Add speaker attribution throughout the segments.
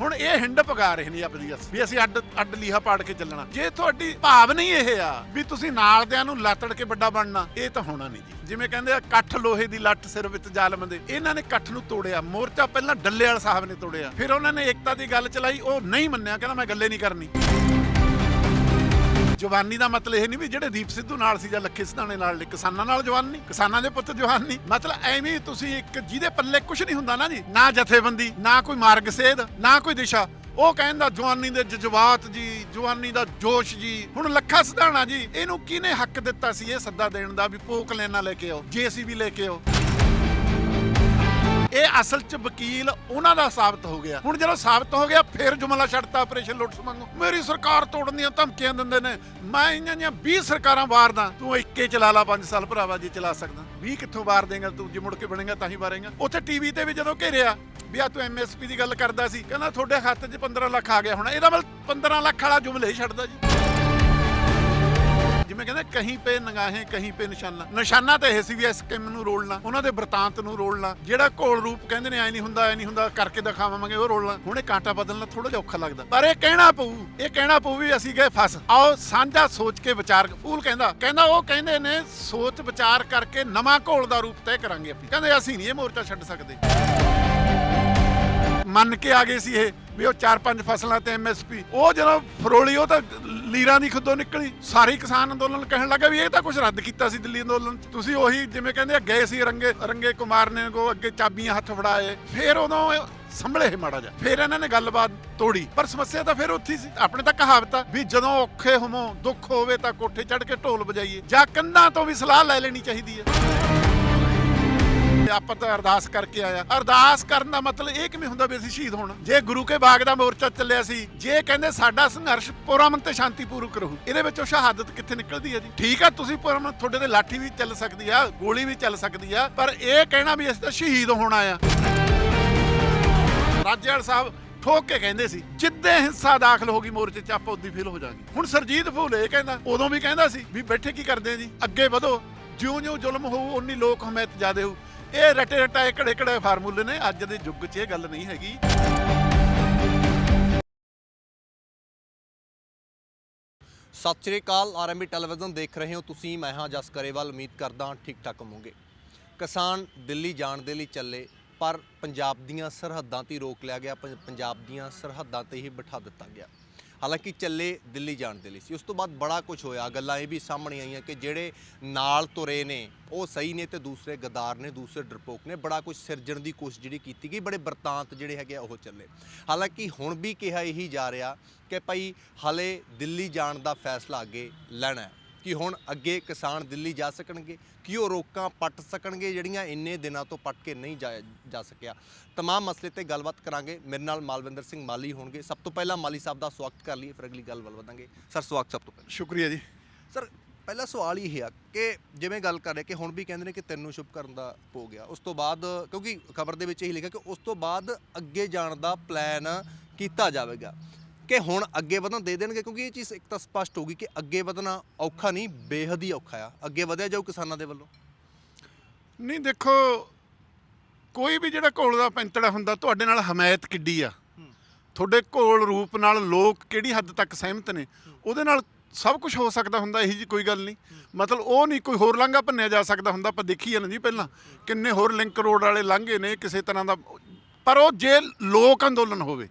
Speaker 1: ਹੁਣ ਇਹ ਹਿੰਡ ਪਕਾ ਰਹੇ ਨੇ ਆਪਣੀ ਅਸ, ਵੀ ਅਸੀਂ ਅੱਡ ਅੱਡ ਲੀਹਾ ਪਾੜ ਕੇ ਚੱਲਣਾ। ਜੇ ਤੁਹਾਡੀ ਭਾਵ ਨਹੀਂ ਇਹ ਆ ਵੀ ਤੁਸੀਂ ਨਾਲਦਿਆਂ ਨੂੰ ਲਾਤੜ ਕੇ ਵੱਡਾ ਬਣਨਾ, ਇਹ ਤਾਂ ਹੋਣਾ ਨਹੀਂ ਜੀ। ਜਿਵੇਂ ਕਹਿੰਦੇ ਆ, ਕੱਠ ਲੋਹੇ ਦੀ ਲੱਟ ਸਿਰ ਵਿੱਚ ਜ਼ਾਲਮ ਦੇ। ਇਹਨਾਂ ਨੇ ਕੱਠ ਨੂੰ ਤੋੜਿਆ, ਮੋਰਚਾ ਪਹਿਲਾਂ ਡੱਲੇ ਵਾਲ ਸਾਹਿਬ ਨੇ ਤੋੜਿਆ। ਫਿਰ ਉਹਨਾਂ ਨੇ ਏਕਤਾ ਦੀ ਗੱਲ ਚਲਾਈ, ਉਹ ਨਹੀਂ ਮੰਨਿਆ, ਕਹਿੰਦਾ ਮੈਂ ਗੱਲੇ ਨਹੀਂ ਕਰਨੀ। ਜਵਾਨੀ ਦਾ ਮਤਲਬ ਇਹ ਨਹੀਂ ਵੀ ਜਿਹੜੇ ਦੀਪ ਸਿੱਧੂ ਨਾਲ ਸੀ ਜਾਂ ਲੱਖੇ ਸਿਧਾਣੇ ਨਾਲ ਨੇ ਕਿਸਾਨਾਂ ਨਾਲ ਜਵਾਨ ਨਹੀਂ, ਕਿਸਾਨਾਂ ਦੇ ਪੁੱਤ ਜਵਾਨ ਨਹੀਂ। ਮਤਲਬ ਐਵੇਂ ਤੁਸੀਂ ਇੱਕ ਜਿਹਦੇ ਪੱਲੇ ਕੁਝ ਨਹੀਂ ਹੁੰਦਾ ਨਾ ਜੀ, ਨਾ ਜਥੇਬੰਦੀ, ਨਾ ਕੋਈ ਮਾਰਗ ਸੇਧ, ਨਾ ਕੋਈ ਦਿਸ਼ਾ। ਉਹ ਕਹਿੰਦਾ ਜਵਾਨੀ ਦੇ ਜਜ਼ਬਾਤ ਜੀ, ਜਵਾਨੀ ਦਾ ਜੋਸ਼ ਜੀ, ਹੁਣ ਲੱਖਾ ਸਿਧਾਣਾ ਜੀ, ਇਹਨੂੰ ਕਿਹਨੇ ਹੱਕ ਦਿੱਤਾ ਸੀ ਇਹ ਸੱਦਾ ਦੇਣ ਦਾ ਵੀ ਪੋਕ ਲੈਣਾ ਲੈ ਕੇ ਆਓ ਜੀਸੀਬੀ ਲੈ ਕੇ ਆਓ? ਇਹ ਅਸਲ 'ਚ ਵਕੀਲ ਉਹਨਾਂ ਦਾ ਸਾਬਤ ਹੋ ਗਿਆ। ਹੁਣ ਜਦੋਂ ਸਾਬਤ ਹੋ ਗਿਆ, ਫਿਰ ਜੁਮਲਾ ਛੱਡਤਾ ਆਪਰੇਸ਼ਨ ਲੁੱਟ ਮੰਗੋ ਮੇਰੀ ਸਰਕਾਰ ਤੋੜਨ ਦੀਆਂ ਧਮਕੀਆਂ ਦਿੰਦੇ ਨੇ। ਮੈਂ ਇਹਨਾਂ ਦੀਆਂ 20 ਸਰਕਾਰਾਂ ਵਾਰਦਾ, ਤੂੰ ਇੱਕੇ ਚਲਾ ਲਾ 5 ਸਾਲ ਭਰਾਵਾ ਜੀ ਚਲਾ ਸਕਦਾ। 20 ਕਿੱਥੋਂ ਵਾਰ ਦੇਗਾ ਤੂੰ? ਜੇ ਮੁੜ ਕੇ ਬਣੇਗਾ ਤਾਂ ਹੀ ਵਾਰੇਗਾ। ਉੱਥੇ ਟੀਵੀ ਤੇ ਵੀ ਜਦੋਂ ਘੇਰਿਆ ਵੀ ਆ ਤੂੰ ਐਮਐਸਪੀ ਦੀ ਗੱਲ ਕਰਦਾ ਸੀ, ਕਹਿੰਦਾ ਤੁਹਾਡੇ ਖਾਤੇ 'ਚ 15 ਲੱਖ ਆ ਗਿਆ ਹੁਣ। ਇਹਦਾ ਮਤਲਬ 15 ਲੱਖ ਵਾਲਾ ਜੁਮਲੇ ਹੀ ਛੱਡਦਾ ਜੀ। ਜਿਵੇਂ ਕਹਿੰਦੇ, ਕਹੀਂ ਪੇ ਨਗਾਹੇ, ਕਹੀਂ ਪੇ ਨਿਸ਼ਾਨਾ। ਨਿਸ਼ਾਨਾ ਤਾਂ ਇਹ ਸੀ ਵੀ ਇਸ ਕਿਮ ਨੂੰ ਰੋਲਣਾ, ਉਹਨਾਂ ਦੇ ਵਰਤਾਂਤ ਨੂੰ ਰੋਲਣਾ। ਜਿਹੜਾ ਘੋਲ ਰੂਪ ਕਹਿੰਦੇ ਨੇ, ਐ ਨਹੀਂ ਹੁੰਦਾ, ਐ ਨਹੀਂ ਹੁੰਦਾ, ਕਰਕੇ ਦਿਖਾਵਾਂਗੇ, ਉਹ ਰੋਲਣਾ। ਹੁਣ ਇਹ ਕਾਂਟਾ ਬਦਲਣਾ ਥੋੜਾ ਜਿਹਾ ਔਖਾ ਲੱਗਦਾ। ਪਰ ਇਹ ਕਹਿਣਾ ਪਊ, ਇਹ ਕਹਿਣਾ ਪਊ ਵੀ ਅਸੀਂ ਗਏ ਫਸ। ਆਓ, ਸਾਂਝਾ ਸੋਚ ਕੇ ਵਿਚਾਰ ਫੂਲ ਕਹਿੰਦਾ ਕਹਿੰਦਾ ਉਹ ਕਹਿੰਦੇ ਨੇ, ਸੋਚ ਵਿਚਾਰ ਕਰਕੇ ਨਵਾਂ ਘੋਲ ਦਾ ਰੂਪ ਤੈਅ ਕਰਾਂਗੇ ਆਪਾਂ ਕਹਿੰਦੇ ਅਸੀਂ ਨਹੀਂ ਇਹ ਮੋਰਚਾ ਛੱਡ ਸਕਦੇ। ਮੰਨ ਕੇ ਆ ਗਏ ਸੀ ਇਹ, ਵੀ ਉਹ ਚਾਰ ਪੰਜ ਫਸਲਾਂ ਤੇ ਐਮਐਸਪੀ ਉਹ ਜਦੋਂ ਫਰੋਲੀ, ਉਹ ਤਾਂ ਲੀਰਾਂ ਦੀ ਖੁੱਦੋਂ ਨਿਕਲੀ। ਸਾਰੇ ਕਿਸਾਨ ਅੰਦੋਲਨ ਕਹਿਣ ਲੱਗਾ ਵੀ ਇਹ ਤਾਂ ਕੁਝ ਰੱਦ ਕੀਤਾ ਸੀ ਦਿੱਲੀ ਅੰਦੋਲਨ ਤੁਸੀਂ ਉਹੀ ਜਿਵੇਂ ਕਹਿੰਦੇ ਆ, ਗਏ ਸੀ ਰੰਗੇ ਰੰਗੇ ਕੁਮਾਰ ਨੇ ਕੋ ਅੱਗੇ ਚਾਬੀਆਂ ਹੱਥ ਫੜਾਏ। ਫਿਰ ਉਦੋਂ ਸੰਭਲੇ ਇਹ ਮਾੜਾ ਜਾ ਫਿਰ ਇਹਨਾਂ ਨੇ ਗੱਲਬਾਤ ਤੋੜੀ। ਪਰ ਸਮੱਸਿਆ ਤਾਂ ਫਿਰ ਉੱਥੇ ਸੀ। ਆਪਣੇ ਤਾਂ ਕਹਾਵਤ ਆ ਵੀ ਜਦੋਂ ਔਖੇ ਹੋਵੋ, ਦੁੱਖ ਹੋਵੇ ਤਾਂ ਕੋਠੇ ਚੜ ਕੇ ਢੋਲ ਵਜਾਈਏ। ਜਾਂ ਕੰਧਾਂ ਤੋਂ ਵੀ ਸਲਾਹ ਲੈ ਲੈਣੀ ਚਾਹੀਦੀ ਹੈ। ਆਪਾਂ ਤਾਂ ਅਰਦਾਸ ਕਰਕੇ ਆਇਆ ਅਰਦਾਸ ਕਰਨ ਦਾ ਮਤਲਬ ਇਹ ਕਿਵੇਂ ਹੁੰਦਾ ਵੀ ਅਸੀਂ ਸ਼ਹੀਦ ਹੋਣਾ? ਜੇ ਗੁਰੂ ਕੇ ਬਾਗ ਦਾ ਮੋਰਚਾ ਚੱਲਿਆ ਸੀ, ਜੇ ਕਹਿੰਦੇ ਸਾਡਾ ਸੰਘਰਸ਼ ਪੁਰਮਨ ਤੇ ਸ਼ਾਂਤੀਪੂਰਵਕ ਰਹੂ, ਇਹਦੇ ਵਿੱਚੋਂ ਸ਼ਹਾਦਤ ਕਿੱਥੇ ਨਿਕਲਦੀ ਹੈ ਜੀ? ਠੀਕ ਆ, ਤੁਸੀਂ ਪੁਰਮਨ ਤੁਹਾਡੇ ਤੇ ਲਾਠੀ ਵੀ ਚੱਲ ਸਕਦੀ ਆ, ਗੋਲੀ ਵੀ ਚੱਲ ਸਕਦੀ ਆ, ਪਰ ਇਹ ਕਹਿਣਾ ਵੀ ਅਸੀਂ ਤਾਂ ਸ਼ਹੀਦ ਹੋਣਾ ਆ। ਰਾਜੇਵਾਲ ਸਾਹਿਬ ਠੋਕ ਕੇ ਕਹਿੰਦੇ ਸੀ, ਜਿੱਦੇ ਹਿੰਸਾ ਦਾਖਲ ਹੋ ਗਈ ਮੋਰਚੇ 'ਚ, ਆਪਾਂ ਉਦੀ ਫੇਲ ਹੋ ਜਾਾਂਗੇ। ਹੁਣ ਸਰਜੀਤ ਫੂਲ ਇਹ ਕਹਿੰਦਾ, ਉਦੋਂ ਵੀ ਕਹਿੰਦਾ ਸੀ ਵੀ ਬੈਠੇ ਕੀ ਕਰਦੇ ਜੀ? ਅੱਗੇ ਵਧੋ, ਜਿਉਂ-ਜਿਉਂ ਜ਼ੁਲਮ ਹੋਊ ਉਨੀ ਲੋਕ ਹਮਾਇਤ ਜ਼ਿਆਦੇ ਹੋਊ। ਇਹ ਰਟੇ ਰਟਾਏ ਘੜੇ ਘੜੇ ਫਾਰਮੂਲੇ ਨੇ, ਅੱਜ ਦੇ ਯੁੱਗ 'ਚ ਇਹ ਗੱਲ ਨਹੀਂ ਹੈਗੀ।
Speaker 2: ਸਤਿ ਸ਼੍ਰੀ ਅਕਾਲ ਆਰਐਮਬੀ ਟੈਲੀਵਿਜ਼ਨ ਦੇਖ ਰਹੇ ਹੋ ਤੁਸੀਂ, ਮੈਂ ਹਾਂ ਜਸ ਕਰੇਵਾਲ ਉਮੀਦ ਕਰਦਾ ਹਾਂ ਠੀਕ ਠਾਕ ਹੋਵੋਗੇ। ਕਿਸਾਨ ਦਿੱਲੀ ਜਾਣ ਦੇ ਲਈ ਚੱਲੇ, ਪਰ ਪੰਜਾਬ ਦੀਆਂ ਸਰਹੱਦਾਂ ਤੇ ਹੀ ਰੋਕ ਲਿਆ ਗਿਆ ਪੰਜਾਬ ਦੀਆਂ ਸਰਹੱਦਾਂ ਤੇ ਹੀ ਬਿਠਾ ਦਿੱਤਾ ਗਿਆ। ਹਾਲਾਂਕਿ ਚੱਲੇ ਦਿੱਲੀ ਜਾਣ ਦੇ ਲਈ ਸੀ। ਉਸ ਤੋਂ ਬਾਅਦ ਬੜਾ ਕੁਝ ਹੋਇਆ। ਗੱਲਾਂ ਇਹ ਵੀ ਸਾਹਮਣੇ ਆਈਆਂ ਕਿ ਜਿਹੜੇ ਨਾਲ ਤੁਰੇ ਨੇ, ਉਹ ਸਹੀ ਨੇ ਤੇ ਦੂਸਰੇ ਗਦਾਰ ਨੇ, ਦੂਸਰੇ ਡਰਪੋਕ ਨੇ। ਬੜਾ ਕੁਝ ਸਿਰਜਣ ਦੀ ਕੋਸ਼ਿਸ਼ ਜਿਹੜੀ ਕੀਤੀ ਗਈ, ਬੜੇ ਵਰਤਾਂਤ ਜਿਹੜੇ ਹੈਗੇ ਆ ਉਹ ਚੱਲੇ। ਹਾਲਾਂਕਿ ਹੁਣ ਵੀ ਕਿਹਾ ਇਹੀ ਜਾ ਰਿਹਾ ਕਿ ਭਾਈ ਹਲੇ ਦਿੱਲੀ ਜਾਣ ਦਾ ਫੈਸਲਾ ਅੱਗੇ ਲੈਣਾ ਕਿ ਹੁਣ ਅੱਗੇ ਕਿਸਾਨ ਦਿੱਲੀ ਜਾ ਸਕਣਗੇ। ਕਿ ਉਹ ਰੋਕਾਂ ਪੱਟ ਸਕਣਗੇ ਜਿਹੜੀਆਂ ਇੰਨੇ ਦਿਨਾਂ ਤੋਂ ਪੱਟ ਕੇ ਨਹੀਂ ਜਾਇਆ ਜਾ ਸਕਿਆ? ਤਮਾਮ ਮਸਲੇ ਤੇ ਗੱਲਬਾਤ ਕਰਾਂਗੇ। ਮੇਰੇ ਨਾਲ ਮਾਲਵਿੰਦਰ ਸਿੰਘ ਮਾਲੀ ਹੋਣਗੇ। ਸਭ ਤੋਂ ਪਹਿਲਾਂ ਮਾਲੀ ਸਾਹਿਬ ਦਾ ਸਵਾਗਤ ਕਰ ਲਈਏ ਫਿਰ ਅਗਲੀ ਗੱਲ ਵੱਲ ਵਧਾਂਗੇ। ਸਰ ਸਵਾਗਤ ਸਭ ਤੋਂ ਪਹਿਲਾਂ।
Speaker 1: ਸ਼ੁਕਰੀਆ ਜੀ।
Speaker 2: ਸਰ ਪਹਿਲਾ ਸਵਾਲ ਇਹ ਆ ਕਿ ਜਿਵੇਂ ਗੱਲ ਕਰ ਰਹੇ ਕਿ ਹੁਣ ਵੀ ਕਹਿੰਦੇ ਨੇ ਕਿ ਤੈਨੂੰ ਸ਼ੁਭ ਕਰਨ ਦਾ ਹੋ ਗਿਆ ਉਸ ਤੋਂ ਬਾਅਦ ਕਿਉਂਕਿ ਖਬਰ ਦੇ ਵਿੱਚ ਇਹੀ ਲਿਖਿਆ ਕਿ ਉਸ ਤੋਂ ਬਾਅਦ ਅੱਗੇ ਜਾਣ ਦਾ ਪਲਾਨ ਕੀਤਾ ਜਾਵੇਗਾ। ਕਿ ਹੁਣ ਅੱਗੇ ਵਧਣ ਦੇ ਦੇਣਗੇ? ਕਿਉਂਕਿ ਇਹ ਚੀਜ਼ ਇੱਕ ਤਾਂ ਸਪਸ਼ਟ ਹੋ ਗਈ ਕਿ ਅੱਗੇ ਵਧਣਾ ਔਖਾ ਨਹੀਂ ਬੇਹੱਦ ਹੀ ਔਖਾ ਆ। ਅੱਗੇ ਵਧਿਆ ਜਾਊ ਕਿਸਾਨਾਂ ਦੇ ਵੱਲੋਂ?
Speaker 1: ਨਹੀਂ ਦੇਖੋ ਕੋਈ ਵੀ ਜਿਹੜਾ ਘੋਲ ਦਾ ਪੈਂਤੜਾ ਹੁੰਦਾ ਤੁਹਾਡੇ ਨਾਲ ਹਮਾਇਤ ਕਿੱਡੀ ਆ? ਤੁਹਾਡੇ ਘੋਲ ਰੂਪ ਨਾਲ ਲੋਕ ਕਿਹੜੀ ਹੱਦ ਤੱਕ ਸਹਿਮਤ ਨੇ? ਉਹਦੇ ਨਾਲ ਸਭ ਕੁਝ ਹੋ ਸਕਦਾ ਹੁੰਦਾ ਇਹੀ ਜੀ ਕੋਈ ਗੱਲ ਨਹੀਂ। ਮਤਲਬ ਉਹ ਨਹੀਂ ਕੋਈ ਹੋਰ ਲਾਂਘਾ ਭੰਨਿਆ ਜਾ ਸਕਦਾ ਹੁੰਦਾ ਆਪਾਂ ਦੇਖੀ ਨਾ ਜੀ ਪਹਿਲਾਂ। ਕਿੰਨੇ ਹੋਰ ਲਿੰਕ ਰੋਡ ਵਾਲੇ ਲਾਂਘੇ ਨੇ ਕਿਸੇ ਤਰ੍ਹਾਂ ਦਾ। ਪਰ ਉਹ ਜੇ ਲੋਕ ਅੰਦੋਲਨ ਹੋਵੇ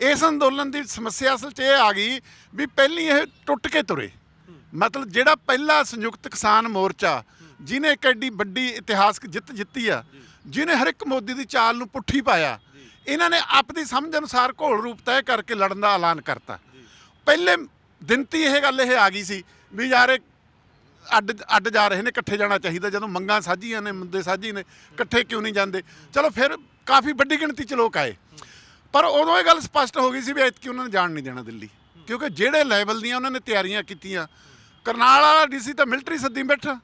Speaker 1: ਇਸ ਅੰਦੋਲਨ ਦੀ ਸਮੱਸਿਆ ਅਸਲ 'ਚ ਇਹ ਆ ਗਈ ਵੀ ਪਹਿਲੀ ਇਹ ਟੁੱਟ ਕੇ ਤੁਰੇ। ਮਤਲਬ ਜਿਹੜਾ ਪਹਿਲਾ ਸੰਯੁਕਤ ਕਿਸਾਨ ਮੋਰਚਾ, ਜਿਹਨੇ ਇੱਕ ਐਡੀ ਵੱਡੀ ਇਤਿਹਾਸਕ ਜਿੱਤ ਜਿੱਤੀ ਆ, ਜਿਹਨੇ ਹਰ ਇੱਕ ਮੋਦੀ ਦੀ ਚਾਲ ਨੂੰ ਪੁੱਠੀ ਪਾਇਆ, ਇਹਨਾਂ ਨੇ ਆਪਣੀ ਸਮਝ ਅਨੁਸਾਰ ਘੋਲ ਰੂਪ ਤੈਅ ਕਰਕੇ ਲੜਨ ਦਾ ਐਲਾਨ ਕਰਤਾ। ਪਹਿਲੇ ਦਿਨ ਤੀ ਇਹ ਗੱਲ ਇਹ ਆ ਗਈ ਸੀ ਵੀ ਯਾਰ ਇਹ ਅੱਡ ਅੱਡ ਜਾ ਰਹੇ ਨੇ, ਇਕੱਠੇ ਜਾਣਾ ਚਾਹੀਦਾ, ਜਦੋਂ ਮੰਗਾਂ ਸਾਝੀਆਂ ਨੇ, ਮੁੱਦੇ ਸਾਝੀ ਨੇ, ਇਕੱਠੇ ਕਿਉਂ ਨਹੀਂ ਜਾਂਦੇ? ਚਲੋ ਫਿਰ ਕਾਫੀ ਵੱਡੀ ਗਿਣਤੀ ਚ ਲੋਕ ਆਏ। ਪਰ ਉਦੋਂ ਇਹ ਗੱਲ ਸਪਸ਼ਟ ਹੋ ਗਈ ਸੀ ਵੀ ਐਤਕੀ ਉਹਨਾਂ ਨੇ ਜਾਣ ਨਹੀਂ ਦੇਣਾ ਦਿੱਲੀ। ਕਿਉਂਕਿ ਜਿਹੜੇ ਲੈਵਲ ਦੀਆਂ ਉਹਨਾਂ ਨੇ ਤਿਆਰੀਆਂ ਕੀਤੀਆਂ, ਕਰਨਾਲ ਵਾਲਾ ਡੀਸੀ ਤਾਂ ਮਿਲਟਰੀ ਸੱਦੀ ਬੈਠਾ।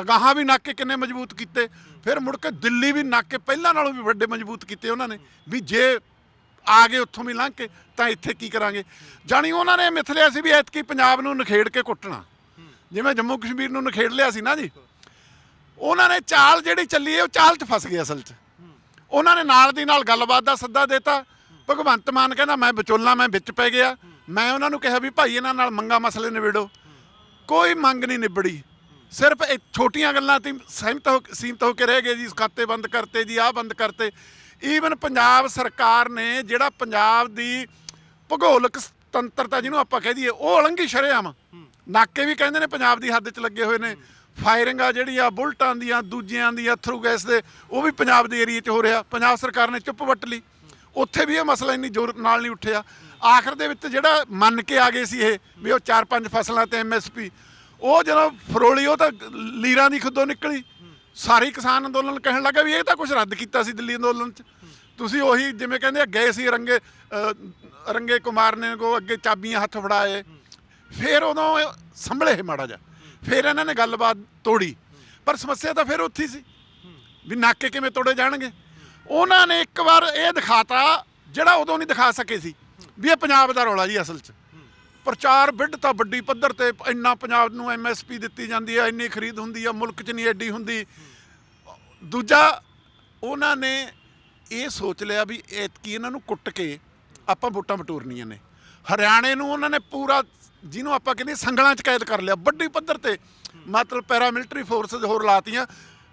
Speaker 1: ਅਗਾਹਾਂ ਵੀ ਨਾਕੇ ਕਿੰਨੇ ਮਜ਼ਬੂਤ ਕੀਤੇ। ਫਿਰ ਮੁੜ ਕੇ ਦਿੱਲੀ ਵੀ ਨਾਕੇ ਪਹਿਲਾਂ ਨਾਲੋਂ ਵੀ ਵੱਡੇ ਮਜ਼ਬੂਤ ਕੀਤੇ ਉਹਨਾਂ ਨੇ, ਵੀ ਜੇ ਆ ਗਏ ਉੱਥੋਂ ਵੀ ਲੰਘ ਕੇ, ਤਾਂ ਇੱਥੇ ਕੀ ਕਰਾਂਗੇ। ਜਾਣੀ ਉਹਨਾਂ ਨੇ ਮਿਥ ਲਿਆ ਸੀ ਵੀ ਐਤਕੀ ਪੰਜਾਬ ਨੂੰ ਨਖੇੜ ਕੇ ਕੁੱਟਣਾ। ਜਿਵੇਂ ਜੰਮੂ ਕਸ਼ਮੀਰ ਨੂੰ ਨਖੇੜ ਲਿਆ ਸੀ ਨਾ ਜੀ। ਉਹਨਾਂ ਨੇ ਚਾਲ ਜਿਹੜੀ ਚੱਲੀ ਹੈ ਉਹ ਚਾਲ 'ਚ ਫਸ ਗਏ ਅਸਲ 'ਚ। ਉਹਨਾਂ ਨੇ ਨਾਲ ਦੀ ਨਾਲ ਗੱਲਬਾਤ ਦਾ ਸੱਦਾ ਦਿੱਤਾ। ਭਗਵੰਤ ਮਾਨ ਕਹਿੰਦਾ, ਮੈਂ ਵਿਚੋਲਾ, ਮੈਂ ਵਿੱਚ ਪੈ ਗਿਆ। ਮੈਂ ਉਹਨਾਂ ਨੂੰ ਕਿਹਾ ਵੀ, ਭਾਈ, ਇਹਨਾਂ ਨਾਲ ਮੰਗਾ ਮਸਲੇ ਨਿਬੇੜੋ। ਕੋਈ ਮੰਗ ਨਹੀਂ ਨਿਬੜੀ। ਸਿਰਫ ਇਹ ਛੋਟੀਆਂ ਗੱਲਾਂ ਤੇ ਸਹਿਮਤ ਹੋ, ਸੀਮਤ ਹੋ ਕੇ ਰਹਿ ਗਏ ਜੀ। ਖਾਤੇ ਬੰਦ ਕਰਤੇ ਜੀ, ਆਹ ਬੰਦ ਕਰਤੇ। ਈਵਨ ਪੰਜਾਬ ਸਰਕਾਰ ਨੇ ਜਿਹੜਾ ਪੰਜਾਬ ਦੀ ਭੂਗੋਲਿਕ ਤੰਤਰਤਾ ਜਿਹਨੂੰ ਆਪਾਂ ਕਹਿ ਦਈਏ, ਉਹ ਅਲੰਘੀ ਸ਼ਰੇਆਮ। ਨਾਕੇ ਵੀ ਕਹਿੰਦੇ ਨੇ, ਪੰਜਾਬ ਦੀ ਹੱਦ 'ਚ ਲੱਗੇ ਹੋਏ ਨੇ। ਫਾਇਰਿੰਗਾਂ ਜਿਹੜੀਆਂ, ਬੁਲਟਾਂ ਦੀਆਂ, ਦੂਜਿਆਂ ਦੀ ਥਰੂ ਗੈਸ ਦੇ, ਉਹ ਵੀ ਪੰਜਾਬ ਦੇ ਏਰੀਏ 'ਚ ਹੋ ਰਿਹਾ। ਪੰਜਾਬ ਸਰਕਾਰ ਨੇ ਚੁੱਪ ਵੱਟ ਲਈ। ਉੱਥੇ ਵੀ ਇਹ ਮਸਲਾ ਇੰਨੀ ਜ਼ੋਰ ਨਾਲ ਨਹੀਂ ਉੱਠਿਆ। ਆਖਰ ਦੇ ਵਿੱਚ ਜਿਹੜਾ ਮੰਨ ਕੇ ਆ ਗਏ ਸੀ ਇਹ, ਵੀ ਉਹ ਚਾਰ ਪੰਜ ਫਸਲਾਂ ਤੇ ਐਮਐਸਪੀ ਉਹ ਜਦੋਂ ਫਰੋਲੀ, ਉਹ ਤਾਂ ਲੀਰਾਂ ਦੀ ਖੁਦੋਂ ਨਿਕਲੀ। ਸਾਰੇ ਕਿਸਾਨ ਅੰਦੋਲਨ ਕਹਿਣ ਲੱਗਾ ਵੀ ਇਹ ਤਾਂ ਕੁਝ ਰੱਦ ਕੀਤਾ ਸੀ ਦਿੱਲੀ ਅੰਦੋਲਨ 'ਚ। ਤੁਸੀਂ ਉਹੀ ਜਿਵੇਂ ਕਹਿੰਦੇ ਆ, ਗਏ ਸੀ ਰੰਗੇ ਰੰਗੇ ਕੁਮਾਰ ਨੇ ਕੋ ਅੱਗੇ ਚਾਬੀਆਂ ਹੱਥ ਫੜਾਏ। ਫਿਰ ਉਦੋਂ ਸੰਭਲੇ ਇਹ ਮਾੜਾ ਜਿਹਾ। ਫਿਰ ਇਹਨਾਂ ਨੇ ਗੱਲਬਾਤ ਤੋੜੀ। ਪਰ ਸਮੱਸਿਆ ਤਾਂ ਫਿਰ ਉੱਥੇ ਸੀ ਵੀ ਨਾਕੇ ਕਿਵੇਂ ਤੋੜੇ ਜਾਣਗੇ। ਉਹਨਾਂ ਨੇ ਇੱਕ ਵਾਰ ਇਹ ਦਿਖਾਤਾ, ਜਿਹੜਾ ਉਦੋਂ ਨਹੀਂ ਦਿਖਾ ਸਕੇ ਸੀ, ਵੀ ਇਹ ਪੰਜਾਬ ਦਾ ਰੌਲਾ ਜੀ ਅਸਲ 'ਚ। ਪ੍ਰਚਾਰ ਵਿੱਢ ਤਾਂ ਵੱਡੀ ਪੱਧਰ ਤੇ ਇੰਨਾ ਪੰਜਾਬ ਨੂੰ ਐਮਐਸਪੀ ਦਿੱਤੀ ਜਾਂਦੀ ਹੈ ਇੰਨੀ ਖਰੀਦ ਹੁੰਦੀ ਹੈ ਮੁਲਕ 'ਚ ਨਹੀਂ ਐਡੀ ਹੁੰਦੀ। ਦੂਜਾ, ਉਹਨਾਂ ਨੇ ਇਹ ਸੋਚ ਲਿਆ ਵੀ ਐਤਕੀ ਇਹਨਾਂ ਨੂੰ ਕੁੱਟ ਕੇ ਆਪਾਂ ਵੋਟਾਂ ਬਟੋਰਨੀਆਂ ਨੇ। ਹਰਿਆਣੇ ਨੂੰ ਉਹਨਾਂ ਨੇ ਪੂਰਾ ਜਿਹਨੂੰ ਆਪਾਂ ਕਹਿੰਦੇ ਸੰਗਲਾਂ 'ਚ ਕੈਦ ਕਰ ਲਿਆ ਵੱਡੀ ਪੱਧਰ ਤੇ। ਮਤਲਬ ਪੈਰਾਮਿਲਟਰੀ ਫੋਰਸਸ ਹੋਰ ਲਾਤੀਆਂ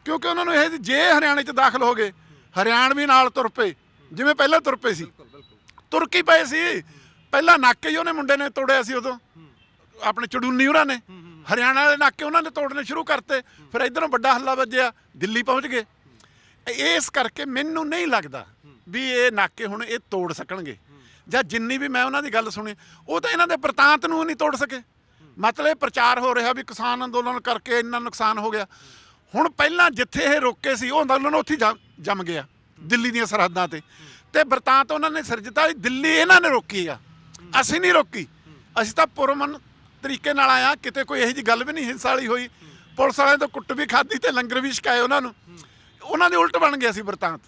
Speaker 1: ਕਿਉਂਕਿ ਉਹਨਾਂ ਨੂੰ ਇਹ ਜੇ ਹਰਿਆਣੇ 'ਚ ਦਾਖਲ ਹੋ ਗਏ ਹਰਿਆਣਵੀ ਨਾਲ ਤੁਰ ਪਏ ਜਿਵੇਂ ਪਹਿਲਾਂ ਤੁਰ ਪਏ ਸੀ। ਤੁਰਕੀ ਪਏ ਸੀ। ਪਹਿਲਾਂ ਨਾਕੇ ਹੀ ਉਹਨੇ ਮੁੰਡੇ ਨੇ ਤੋੜਿਆ ਸੀ ਉਦੋਂ। ਆਪਣੇ ਚੜੂਨੀ ਉਹਨਾਂ ਨੇ। ਹਰਿਆਣਾ ਵਾਲੇ ਨਾਕੇ ਉਹਨਾਂ ਨੇ ਤੋੜਨੇ ਸ਼ੁਰੂ ਕਰਤੇ। ਫਿਰ ਇਧਰੋਂ ਵੱਡਾ ਹੱਲਾ ਵੱਜਿਆ ਦਿੱਲੀ ਪਹੁੰਚ ਗਏ। ਇਸ ਕਰਕੇ ਮੈਨੂੰ ਨਹੀਂ ਲੱਗਦਾ ਵੀ ਇਹ ਨਾਕੇ ਹੁਣ ਇਹ ਤੋੜ ਸਕਣਗੇ। ਜਾਂ ਜਿੰਨੀ ਵੀ ਮੈਂ ਉਹਨਾਂ ਦੀ ਗੱਲ ਸੁਣੀ, ਉਹ ਤਾਂ ਇਹਨਾਂ ਦੇ ਵਰਤਾਂਤ ਨੂੰ ਨਹੀਂ ਤੋੜ ਸਕੇ। ਮਤਲਬ ਇਹ ਪ੍ਰਚਾਰ ਹੋ ਰਿਹਾ ਵੀ ਕਿਸਾਨ ਅੰਦੋਲਨ ਕਰਕੇ ਇੰਨਾ ਨੁਕਸਾਨ ਹੋ ਗਿਆ। ਹੁਣ ਪਹਿਲਾਂ ਜਿੱਥੇ ਇਹ ਰੋਕੇ ਸੀ, ਉਹ ਅੰਦੋਲਨ ਉੱਥੇ ਹੀ ਜੰਮ- ਗਿਆ, ਦਿੱਲੀ ਦੀਆਂ ਸਰਹੱਦਾਂ ਤੇ। ਤੇ ਵਰਤਾਂਤ ਉਹਨਾਂ ਨੇ ਸਿਰਜਤਾ ਦਿੱਲੀ ਇਹਨਾਂ ਨੇ ਰੋਕੀ ਆ। ਅਸੀਂ ਨਹੀਂ ਰੋਕੀ। ਅਸੀਂ ਤਾਂ ਪੁਰਮਨ ਤਰੀਕੇ ਨਾਲ ਆਇਆ ਕਿਤੇ ਕੋਈ ਇਹੋ ਜੀ ਗੱਲ ਵੀ ਨਹੀਂ ਹਿੰਸਾ ਵਾਲੀ ਹੋਈ। ਪੁਲਿਸ ਵਾਲਿਆਂ ਤੋਂ ਕੁੱਟ ਵੀ ਖਾਧੀ ਤੇ ਲੰਗਰ ਵੀ ਛਕਾਏ ਉਹਨਾਂ ਨੂੰ। ਉਹਨਾਂ ਦੇ ਉਲਟ ਬਣ ਗਿਆ ਸੀ ਵਰਤਾਂਤ।